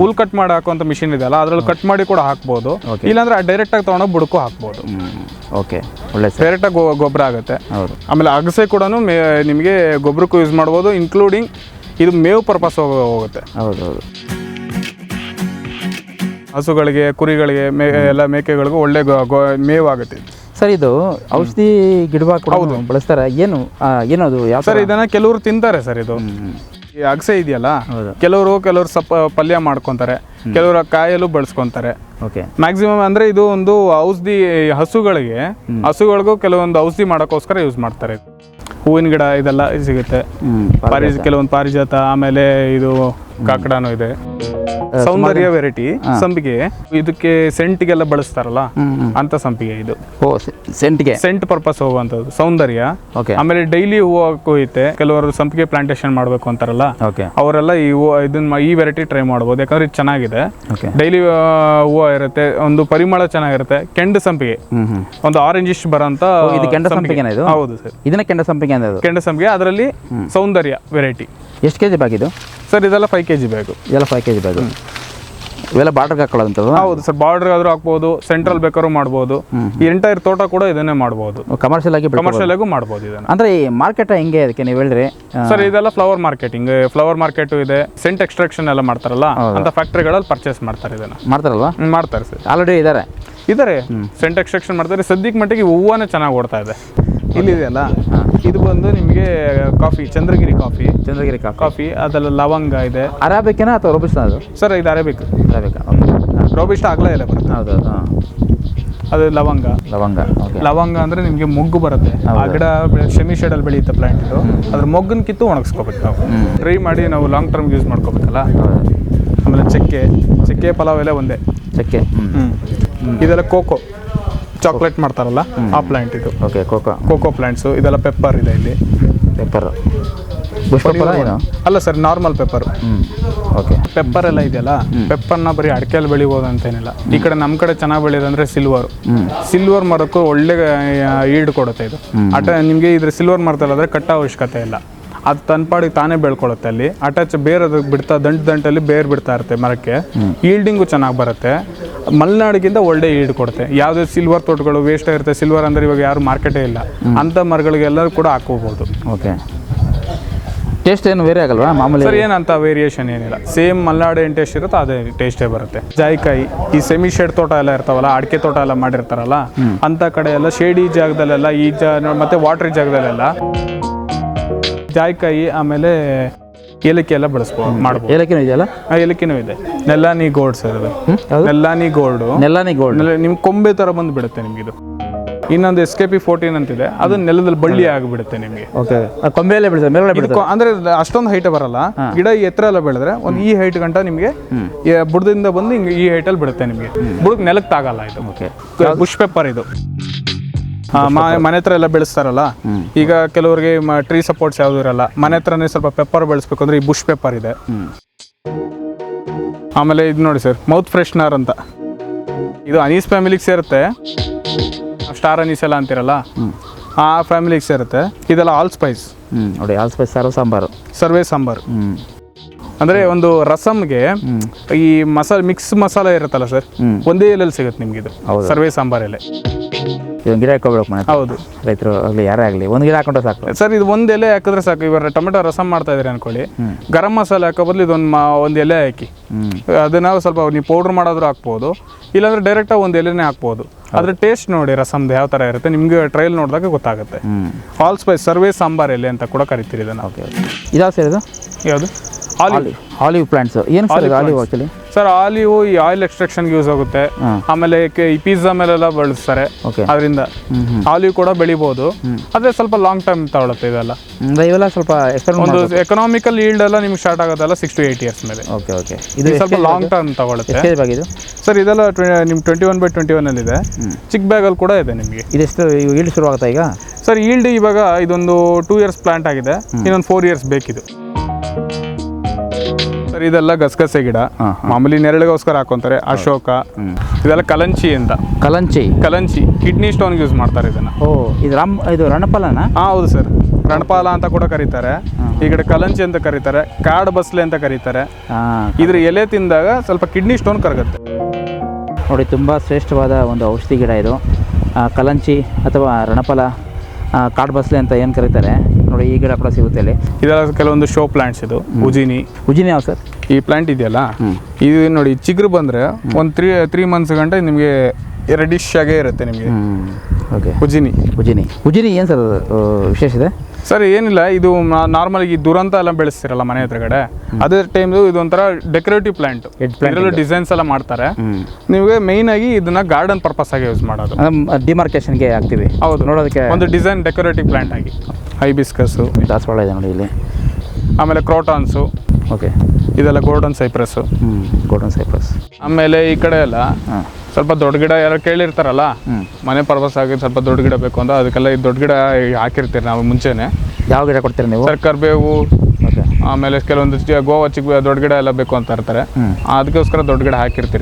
ಹುಲ್ ಕಟ್ ಮಾಡಿ ಹಾಕುವಂಥ ಮಿಷಿನ್ ಇದೆಯಲ್ಲ ಅದ್ರಲ್ಲಿ ಕಟ್ ಮಾಡಿ ಕೂಡ ಹಾಕ್ಬೋದು. ಇಲ್ಲಾಂದ್ರೆ ಡೈರೆಕ್ಟ್ ಆಗಿ ತೊಗೊಂಡೋಗಿ ಬುಡಕ್ಕೂ ಹಾಕ್ಬೋದು. ಓಕೆ ಒಳ್ಳೆ ಡೈರೆಕ್ಟಾಗಿ ಡೈರೆಕ್ಟ್ ಆಗಿ ಗೊಬ್ಬರ ಆಗುತ್ತೆ. ಆಮೇಲೆ ಅಗಸೆ ಕೂಡ ನಿಮಗೆ ಗೊಬ್ಬರಕ್ಕೂ ಯೂಸ್ ಮಾಡ್ಬೋದು ಇನ್ಕ್ಲೂಡಿಂಗ್ ಇದು ಮೇವು ಪರ್ಪಸ್ ಹೋಗುತ್ತೆ. ಹೌದು ಹೌದು ಹಸುಗಳಿಗೆ ಕುರಿಗಳಿಗೆ ಮೇ ಎಲ್ಲ ಮೇಕೆಗಳಿಗೂ ಒಳ್ಳೆ ಗೊ- ಆಗುತ್ತೆ. ಸರ್ ಇದು ಔಷಧಿ ಗಿಡ ಕೂಡ ಬಳಸ್ತಾರೆ? ಏನು ಆ, ಏನು ಅದು ಯಾವ ಸರ್ ಇದನ್ನ ಕೆಲವರು ತಿಂತಾರೆ ಸರ್ ಇದು. ಈ ಅಗಸೆ ಇದೆಯಲ್ಲ ಹೌದು. ಕೆಲವರು ಕೆಲವರು ಸಪ್ಪ ಪಲ್ಯ ಮಾಡ್ಕೊಂತಾರೆ ಕೆಲವರು ಕಾಯಲು ಬಳಸ್ಕೊತಾರೆ. ಓಕೆ. ಮ್ಯಾಕ್ಸಿಮಮ್ ಅಂದ್ರೆ ಇದು ಒಂದು ಔಷಧಿ ಹಸುಗಳಿಗೆ ಹಸುಗಳಿಗೂ ಕೆಲವೊಂದು ಔಷಧಿ ಮಾಡೋಕ್ಕೋಸ್ಕರ ಯೂಸ್ ಮಾಡ್ತಾರೆ. ಹೂವಿನ ಗಿಡ ಇದೆಲ್ಲ ಸಿಗುತ್ತೆ. ಪಾರಿಜ ಕೆಲವೊಂದು ಪಾರಿಜಾತ ಆಮೇಲೆ ಇದು ಕಾಕಡಾನು ಇದೆ. ಸೌಂದರ್ಯ ವೆರೈಟಿ ಸಂಪಿಗೆ. ಇದಕ್ಕೆ ಸೆಂಟಿಗೆಲ್ಲ ಬಳಸ್ತಾರಲ್ಲ ಅಂತ ಸಂಪಿಗೆ ಇದು. ಓ ಸೆಂಟ್ಗೆ ಸೆಂಟ್ ಪರ್ಪಸ್ ಹೋಗುವಂಥದ್ದು ಸೌಂದರ್ಯ. ಆಮೇಲೆ ಡೈಲಿ ಹೂವು ಹೋಗುತ್ತೆ ಕೆಲವರು ಸಂಪಿಗೆ ಪ್ಲಾಂಟೇಶನ್ ಮಾಡಬೇಕು ಅಂತಾರಲ್ಲ ಅವರೆಲ್ಲ ಈ ಹೂವು ಇದನ್ನ ಈ ವೆರೈಟಿ ಟ್ರೈ ಮಾಡ್ಬೋದು ಯಾಕಂದ್ರೆ ಇದು ಚೆನ್ನಾಗಿದೆ. ಡೈಲಿ ಹೂವು ಇರುತ್ತೆ ಒಂದು ಪರಿಮಳ ಚೆನ್ನಾಗಿರುತ್ತೆ ಕೆಂಡ ಸಂಪಿಗೆ. ಒಂದು ಆರೆಂಜಿಶ್ ಬರೋಂತ ಇದು ಕೆಂಡ ಸಂಪಿಗೆ. ಹೌದು ಸರ್. ಇದನ್ನ ಕೆಂಡ ಸಂಪಿಗೆ ಕೆಂಡ ಸಂಪಿಗೆ ಅದರಲ್ಲಿ ಸೌಂದರ್ಯ ವೆರೈಟಿ ಎಷ್ಟು ಕೆಜಿ ಬಾಗಿದು ಸರ್ ಇದೆಲ್ಲ ಫೈವ್ ಕೆ ಜಿ ಬೇಕು ಎಲ್ಲ ಫೈವ್ ಕೆ ಜಿ ಬ್ಯಾಗು ಇವೆಲ್ಲ ಬಾರ್ಡ್ರಿಗೆ ಹಾಕೊಳ್ಳೋದಂಥದ್ದು ಹೌದು ಸರ್ ಬಾರ್ಡರ್ ಆದ್ರೂ ಹಾಕ್ಬೋದು ಸೆಂಟ್ರಲ್ ಬೇಕಾದ್ರು ಮಾಡ್ಬೋದು ಈ ಎಂಟೈರ್ ತೋಟ ಕೂಡ ಇದನ್ನೇ ಮಾಡ್ಬೋದು. ಕಮರ್ಷಿಯಲ್ ಆಗಿ ಕಮರ್ಷಿಯಲ್ ಆಗೂ ಮಾಡ್ಬೋದು ಇದನ್ನ. ಅಂದ್ರೆ ಈ ಮಾರ್ಕೆಟ್ ಹೆಂಗೆ ಅದಕ್ಕೆ ನೀವು ಹೇಳಿದ್ರಿ ಸರ್ ಇದೆಲ್ಲ ಫ್ಲವರ್ ಮಾರ್ಕೆಟಿಂಗ್ ಫ್ಲವರ್ ಮಾರ್ಕೆಟ್ ಇದೆ ಸೆಂಟ್ ಎಕ್ಸ್ಟ್ರಾಕ್ಷನ್ ಎಲ್ಲ ಮಾಡ್ತಾರಲ್ಲ ಅಂತ ಫ್ಯಾಕ್ಟ್ರಿಗಳಲ್ಲಿ ಪರ್ಚೇಸ್ ಮಾಡ್ತಾರೆ ಇದನ್ನ. ಮಾಡ್ತಾರಲ್ವಾ? ಮಾಡ್ತಾರೆ ಸರ್. ಆಲ್ರೆಡಿ ಇದ್ದಾರೆ ಇದಾರೆ. ಸೆಂಟ್ ಎಕ್ಸ್ಟ್ರಾಕ್ಷನ್ ಮಾಡ್ತಾರೆ. ಸದ್ಯಕ್ಕೆ ಮಟ್ಟಿಗೆ ಹೂವನೇ ಚೆನ್ನಾಗಿ ಓಡ್ತಾ ಇದೆ. ಇಲ್ಲಿದೆಯಲ್ಲ? ಇದು ಬಂದು ನಿಮಗೆ coffee Chandragiri coffee. Chandragiri coffee. Coffee ಅದೆಲ್ಲ ಲವಂಗ ಇದೆ. ಅರಾಬಿಕನ ಅಥವಾ ರೋಬಿಸ್ತಾ ಅದು? ಸರ್ ಇದು ಅರೇಬಿಕ್. ಅರಾಬಿಕ ರೋಬಿಸ್ಟ್ ಆಗ್ಲೇ ಇಲ್ಲ ಬರುತ್ತೆ. ಹೌದು ಹಾಂ. ಅದು ಲವಂಗ. ಲವಂಗ ಲವಂಗ ಅಂದ್ರೆ ನಿಮಗೆ ಮೊಗ್ಗು ಬರುತ್ತೆ. ಆ ಗಿಡ ಸೆಮಿ ಶೇಡಲ್ಲಿ ಬೆಳೆಯುತ್ತೆ ಪ್ಲಾಂಟ್ ಇದು. ಅದ್ರ ಮೊಗ್ಗನ್ ಕಿತ್ತು ಒಣಗಿಸ್ಕೋಬೇಕು ನಾವು. ಡ್ರೈ ಮಾಡಿ ನಾವು ಲಾಂಗ್ ಟರ್ಮ್ ಯೂಸ್ ಮಾಡ್ಕೋಬೇಕಲ್ಲ? ಆಮೇಲೆ ಚಕ್ಕೆ. ಚಕ್ಕೆ ಪಲಾವ್ ಎಲ್ಲ ಒಂದೇ. ಚಕ್ಕೆ ಇದೆಲ್ಲ ಕೋಕೋ ಚಾಕ್ಲೇಟ್ ಮಾಡ್ತಾರಲ್ಲ ಆ ಪ್ಲಾಂಟ್ ಇದು. ಓಕೆ ಕೋಕೋ ಕೋಕೋ ಪ್ಲಾಂಟ್ಸು ಇದೆಲ್ಲ ಪೆಪ್ಪರ್ ಇದೆ ಇಲ್ಲಿ. ಪೆಪ್ಪರ್ ಅಲ್ಲ sir normal pepper okay pepper ಎಲ್ಲ ಇದೆಯಲ್ಲ ಪೆಪ್ಪರ್ನ ಬರೀ ಅಡಿಕೆಯಲ್ಲಿ ಬೆಳಿಬೋದು ಅಂತೇನಿಲ್ಲ ಈ ಕಡೆ ನಮ್ಮ ಕಡೆ ಚೆನ್ನಾಗಿ ಬೆಳೆಯೋದಂದ್ರೆ ಸಿಲ್ವರ್ ಸಿಲ್ವರ್ ಮರಕ್ಕೂ ಒಳ್ಳೆ ಈಡ್ ಕೊಡುತ್ತೆ ಇದು. ಅಟ ನಿಮಗೆ ಇದ್ರ ಸಿಲ್ವರ್ ಮರದಲ್ಲಾದ್ರೆ ಕಟ್ಟ ಅವಶ್ಯಕತೆ ಇಲ್ಲ. ಅದು ತನ್ನ ಪಾಡಿಗೆ ತಾನೇ ಬೆಳ್ಕೊಳ್ಳುತ್ತೆ ಅಲ್ಲಿ. ಅಟ್ಯಾಚ್ ಬೇರೆ ಅದಕ್ಕೆ ಬಿಡ್ತಾ ದಂಟು ದಂಟಲ್ಲಿ ಬೇರೆ ಬಿಡ್ತಾ ಇರುತ್ತೆ ಮರಕ್ಕೆ. ಈಲ್ಡಿಂಗು ಚೆನ್ನಾಗಿ ಬರುತ್ತೆ. ಮಲೆನಾಡಿಗಿಂತ ಒಳ್ಳೆ ಈಲ್ಡ್ ಕೊಡುತ್ತೆ. ಯಾವುದೇ ಸಿಲ್ವರ್ ತೋಟಗಳು ವೇಸ್ಟ್ ಆಗಿರುತ್ತೆ ಸಿಲ್ವರ್ ಅಂದರೆ ಇವಾಗ ಯಾರು ಮಾರ್ಕೆಟೇ ಇಲ್ಲ. ಅಂಥ ಮರಗಳಿಗೆಲ್ಲರೂ ಕೂಡ ಹಾಕೋಬೋದು ಓಕೆ ಟೇಸ್ಟ್ ಏನು ವೇರಿ ಆಗಲ್ವಾ ಮಾಮೂಲಿ? ಸರ್ ಏನಂತ ವೇರಿಯೇಷನ್ ಏನಿಲ್ಲ. ಸೇಮ್ ಮಲೆನಾಡು ಏನು ಟೇಸ್ಟ್ ಇರುತ್ತೋ ಅದೇ ಟೇಸ್ಟೇ ಬರುತ್ತೆ. ಜಾಯಿಕಾಯಿ ಈ ಸೆಮಿ ಶೇಡ್ ತೋಟ ಎಲ್ಲ ಇರ್ತಾವಲ್ಲ ಅಡಿಕೆ ತೋಟ ಎಲ್ಲ ಮಾಡಿರ್ತಾರಲ್ಲ ಅಂತ ಕಡೆ ಎಲ್ಲ ಶೇಡಿ ಜಾಗದಲ್ಲೆಲ್ಲ ಈ ಜಾ ಮತ್ತೆ ವಾಟ್ರಿ ಜಾಗದಲ್ಲೆಲ್ಲ. ಜಾಯಿಕಾಯಿ ಆಮೇಲೆ ಏಲಕ್ಕಿ ಎಲ್ಲ ಬಳಸ್ಬೋದು ಮಾಡ್ಬೋದು. ಏಲಕ್ಕಿನೂ ಇದೆಯಲ್ಲ? ಆ, ಏಲಕ್ಕಿನೂ ಇದೆ. ನೆಲ್ಲಾನಿ ಗೋಲ್ಡ್ ಸರ್ ಅದು. ನೆಲ್ಲಾನಿ ಗೋಲ್ಡು ನೆಲ್ಲಾನಿ ಗೋಲ್ಡ್ ನಿಮ್ ಕೊಂಬೆ ತರ ಬಂದು ಬಿಡುತ್ತೆ ನಿಮ್ಗೆ ಇದು. ಇನ್ನೊಂದು ಎಸ್ ಕೆ ಪಿ ಫೋರ್ಟೀನ್ ಅಂತಿದೆ. ಅದು ನೆಲದಲ್ಲಿ ಬಳ್ಳಿ ಆಗಿಬಿಡುತ್ತೆ ನಿಮಗೆ. ಓಕೆ. ಕೊಂಬೆಯಲ್ಲೇ ಬಿಡ್ತಾರೆ ಮೇಲ್ಗಡೆ ಬಿಡ್ತಾರೆ. ಕೊ- ಅಂದ್ರೆ ಅಷ್ಟೊಂದು ಹೈಟ್ ಬರಲ್ಲ. ಗಿಡ ಈ ಎತ್ತರ ಎಲ್ಲ ಬೆಳೆದ್ರೆ ಒಂದು ಈ ಹೈಟ್ ಗಂಟ ನಿಮಗೆ ಬುಡದಿಂದ ಬಂದು ಹಿಂಗೆ ಈ ಹೈಟ್ ಅಲ್ಲಿ ಬಿಡುತ್ತೆ ನಿಮಗೆ. ಬುಡಕ್ ನೆಲಕ್ಕೆ ತಾಗಲ್ಲ ಇದು. ಓಕೆ. ಬುಷ್ ಪೆಪ್ಪರ್ ಇದು. ಮನೆ ಹತ್ರ ಎಲ್ಲ ಬೆಳೆಸ್ತಾರಲ್ಲ ಈಗ ಕೆಲವರಿಗೆ ಟ್ರೀ ಸಪೋರ್ಟ್ಸ್ ಯಾವುದು ಇರಲ್ಲ ಮನೆ ಹತ್ರನೇ ಸ್ವಲ್ಪ ಪೆಪ್ಪರ್ ಬೆಳೆಸ್ಬೇಕು ಅಂದ್ರೆ ಈ ಬುಷ್ ಪೆಪ್ಪರ್ ಇದೆ. ಆಮೇಲೆ ಇದು ನೋಡಿ ಸರ್ ಮೌತ್ ಫ್ರೆಶ್ನರ್ ಅಂತ. ಇದು ಅನೀಸ್ ಫ್ಯಾಮಿಲಿಗೆ ಸೇರುತ್ತೆ. ಸ್ಟಾರ್ ಅನೀಸ್ ಎಲ್ಲ ಅಂತಿರಲ್ಲ ಆ ಫ್ಯಾಮಿಲಿಗೆ ಸೇರುತ್ತೆ. ಇದೆಲ್ಲ ಆಲ್ ಸ್ಪೈಸ್ ನೋಡಿ ಆಲ್ ಸ್ಪೈಸ್ ಸರ್ವೆ ಸಾಂಬಾರು. ಸರ್ವೆ ಸಾಂಬಾರು. ಅಂದ್ರೆ ಒಂದು ರಸಮ್ಗೆ ಈ ಮಸಾಲೆ ಮಿಕ್ಸ್ ಮಸಾಲೆ ಇರುತ್ತಲ್ಲ ಸರ್ ಒಂದೇ ಎಲೆಲ್ಲಿ ಸಿಗುತ್ತೆ ನಿಮ್ಗೆ ಇದು ಸರ್ವೆ ಸಾಂಬಾರ್ ಎಲೆ. ಗಿಡ ಹಾಕೋಬೇಕು ಮನೆ ಹೌದು. ರೈತರು ಆಗಲಿ ಯಾರೇ ಆಗಲಿ ಒಂದು ಗಿಡ ಹಾಕೊಂಡ್ರೆ ಸಾಕು. ಸರ್ ಇದು ಒಂದು ಎಲೆ ಹಾಕಿದ್ರೆ ಸಾಕು. ಇವಾಗ ಟೊಮೆಟೊ ರಸಂ ಮಾಡ್ತಾ ಇದ್ರಿ ಅನ್ಕೊಳ್ಳಿ. ಗರಂ ಮಸಾಲೆ ಹಾಕೋ ಬದಲು ಇದೊಂದು ಮಾ ಒಂದು ಎಲೆ ಹಾಕಿ. ಅದನ್ನ ಸ್ವಲ್ಪ ನೀವು ಪೌಡ್ರ್ ಮಾಡೋದ್ರೂ ಹಾಕ್ಬೋದು. ಇಲ್ಲಾಂದ್ರೆ ಡೈರೆಕ್ಟಾಗಿ ಒಂದು ಎಲೆನೇ ಹಾಕ್ಬೋದು. ಅದ್ರ ಟೇಸ್ಟ್ ನೋಡಿ ರಸಮ್ದು ಯಾವ ಥರ ಇರುತ್ತೆ. ನಿಮ್ಗೆ ಟ್ರೈಲ್ ನೋಡಿದಾಗ ಗೊತ್ತಾಗುತ್ತೆ. ಆಲ್ ಸ್ಪೈಸ್ ಸರ್ವೇ ಸಾಂಬಾರ್ ಎಲೆ ಅಂತ ಕೂಡ ಕರಿತೀರಿ ಇದನ್ನ. ಓಕೆ ಇದು? ಯಾವುದು? ಆಲಿವ್ ಆಲಿವ್ ಪ್ಲಾಂಟ್ಸ್ ಏನು sir olive actually sir olive ಈ ಆಯಿಲ್ ಎಕ್ಸ್ಟ್ರಾಕ್ಷನ್ಗೆ ಯೂಸ್ ಆಗುತ್ತೆ. ಆಮೇಲೆ ಈ ಪಿಜ್ಜಾ ಮೇಲೆಲ್ಲ ಬಳಸ್ತಾರೆ. ಅದರಿಂದ ಆಲಿವ್ ಕೂಡ ಬೆಳಿಬೋದು. ಅದೇ ಸ್ವಲ್ಪ ಲಾಂಗ್ ಟೈಮ್ ತಗೊಳುತ್ತೆ ಇದೆಲ್ಲ. ಇವೆಲ್ಲ ಸ್ವಲ್ಪ ಒಂದು ಎಕನಾಮಿಕಲ್ ಈಲ್ಡ್ ಎಲ್ಲ ನಿಮ್ಗೆ ಸ್ಟಾರ್ಟ್ ಆಗೋದಲ್ಲ ಸಿಕ್ಸ್ ಟು ಏಟ್ ಇಯರ್ಸ್ ಮೇಲೆ. ಓಕೆ ಓಕೆ ಇದು ಸ್ವಲ್ಪ ಲಾಂಗ್ ಟರ್ಮ್ ತಗೊಳುತ್ತೆ. ಸರ್ ಇದೆಲ್ಲ ನಿಮ್ಮ twenty one by twenty one ಅಲ್ಲಿ ಇದೆ. ಚಿಕ್ಕ ಬ್ಯಾಗಲ್ಲಿ ಕೂಡ ಇದೆ ನಿಮಗೆ. ಇದೆಷ್ಟು ಈಲ್ಡ್ ಶುರು ಆಗುತ್ತಾ ಈಗ? ಸರ್ ಈಲ್ಡ್ ಇವಾಗ ಇದೊಂದು ಟೂ ಇಯರ್ಸ್ ಪ್ಲಾಂಟ್ ಆಗಿದೆ. ಇನ್ನೊಂದು ಫೋರ್ ಇಯರ್ಸ್ ಬೇಕಿದು. ಸರ್ ಇದೆಲ್ಲ ಗಸಗಸೆ ಗಿಡ. ಮಾಮೂಲಿ ನೆರಳಿಗೋಸ್ಕರ ಹಾಕೊಂತಾರೆ. ಅಶೋಕ ಇದೆಲ್ಲ ಕಲಂಚಿ ಅಂತ. ಕಲಂಚಿ. ಕಲಂಚಿ. ಕಿಡ್ನಿ ಸ್ಟೋನ್ ಯೂಸ್ ಮಾಡ್ತಾರೆ ಇದನ್ನ. ಓ ಇದು ರಾಮ್ ಇದು ರಣಪಾಲನ? ಹಾ ಹೌದು ಸರ್. ರಣಪಾಲ ಅಂತ ಕೂಡ ಕರೀತಾರೆ. ಈ ಕಡೆ ಕಲಂಚಿ ಅಂತ ಕರೀತಾರೆ. ಕಾಡ್ ಬಸ್ಲೆ ಅಂತ ಕರೀತಾರೆ. ಇದ್ರ ಎಲೆ ತಿಂದಾಗ ಸ್ವಲ್ಪ ಕಿಡ್ನಿ ಸ್ಟೋನ್ ಕರಗುತ್ತೆ. ನೋಡಿ ತುಂಬ ಶ್ರೇಷ್ಠವಾದ ಒಂದು ಔಷಧಿ ಗಿಡ ಇದು. ಕಲಂಚಿ ಅಥವಾ ರಣಫಲ ಆ, ಕಾಡು ಬಸ್ಲೆ ಅಂತ ಏನು ಕರೀತಾರೆ? ನೋಡಿ ಈ ಗಿಡ ಕೂಡ ಸಿಗುತ್ತೆ ಇಲ್ಲಿ. ಇದೆಲ್ಲ ಕೆಲವೊಂದು ಶೋ ಪ್ಲಾಂಟ್ಸ್ ಇದು ಉಜಿನಿ. ಉಜಿನಿ ಯಾವ ಸರ್? ಈ ಪ್ಲಾಂಟ್ ಇದೆಯಲ್ಲ. ಇದು ನೋಡಿ ಚಿಗುರು ಬಂದ್ರೆ ಒಂದು ತ್ರೀ ತ್ರೀ ಮಂತ್ಸ್ ಗಂಟೆ ನಿಮಗೆ ರೆಡಿಶ್ ಆಗೇ ಇರುತ್ತೆ ನಿಮಗೆ. ಓಕೆ ಉಜಿನಿ. ಉಜಿನಿ. ಉಜಿನಿ ಏನು ಸರ್ ವಿಶೇಷ ಇದೆ? ಸರ್ ಏನಿಲ್ಲ ಇದು ನಾರ್ಮಲ್ ಈ ದುರಂತ ಎಲ್ಲ ಬೆಳೆಸ್ತಿರಲ್ಲ ಮನೆ ಎದುರುಗಡೆ. ಅದೇ ಟೈಮ್ ಇದೊಂಥರ ಡೆಕೋರೇಟಿವ್ ಪ್ಲಾಂಟ್ plant ಡಿಸೈನ್ಸ್ ಎಲ್ಲ ಮಾಡ್ತಾರೆ. ನಿಮಗೆ ಮೈನ್ ಆಗಿ ಇದನ್ನ ಗಾರ್ಡನ್ ಪರ್ಪಸ್ ಆಗಿ ಯೂಸ್ ಮಾಡೋದು. ಡಿಮಾರ್ಕೇಶನ್ಗೆ ಹಾಕ್ತೀವಿ. ಹೌದು. ನೋಡೋದಕ್ಕೆ ಒಂದು ಡಿಸೈನ್ ಡೆಕೋರೇಟಿವ್ ಪ್ಲಾಂಟ್ ಆಗಿ. ಹೈಬಿಸ್ಕಸ್ ದಾಸವಾಳ ಇದೆ ನೋಡಿ ಇಲ್ಲಿ. ಆಮೇಲೆ ಕ್ರೋಟಾನ್ಸು ಓಕೆ. ಇದೆಲ್ಲ ಗೋಲ್ಡನ್ ಸೈಪ್ರಸ್ ಹ್ಞೂ ಗೋಲ್ಡನ್ ಸೈಪ್ರಸ್ ಆಮೇಲೆ ಈ ಕಡೆ ಎಲ್ಲ ಸ್ವಲ್ಪ ದೊಡ್ಡ ಗಿಡ ಯಾರು ಕೇಳಿರ್ತಾರಲ್ಲ ಮನೆ ಪರ್ಪಸ್ ಆಗಿ ಸ್ವಲ್ಪ ದೊಡ್ಡ ಗಿಡ ಬೇಕು ಅಂತ ಅದಕ್ಕೆಲ್ಲ ಈ ದೊಡ್ಡ ಗಿಡ ಹಾಕಿರ್ತೀರಿ ನಾವು ಮುಂಚೆನೆ. ಯಾವ ಗಿಡ ಕೊಡ್ತೀರಿ ನೀವು? ಸರ್ಕಾರ ಬೇವು ಆಮೇಲೆ ಕೆಲವೊಂದು ಗೋವಾ ಚಿಕ್ಕ ದೊಡ್ಡ ಗಿಡ ಎಲ್ಲ ಬೇಕು ಅಂತ ಇರ್ತಾರೆ. ಅದಕ್ಕೋಸ್ಕರ ದೊಡ್ಡ ಗಿಡ ಹಾಕಿರ್ತೀರಿ.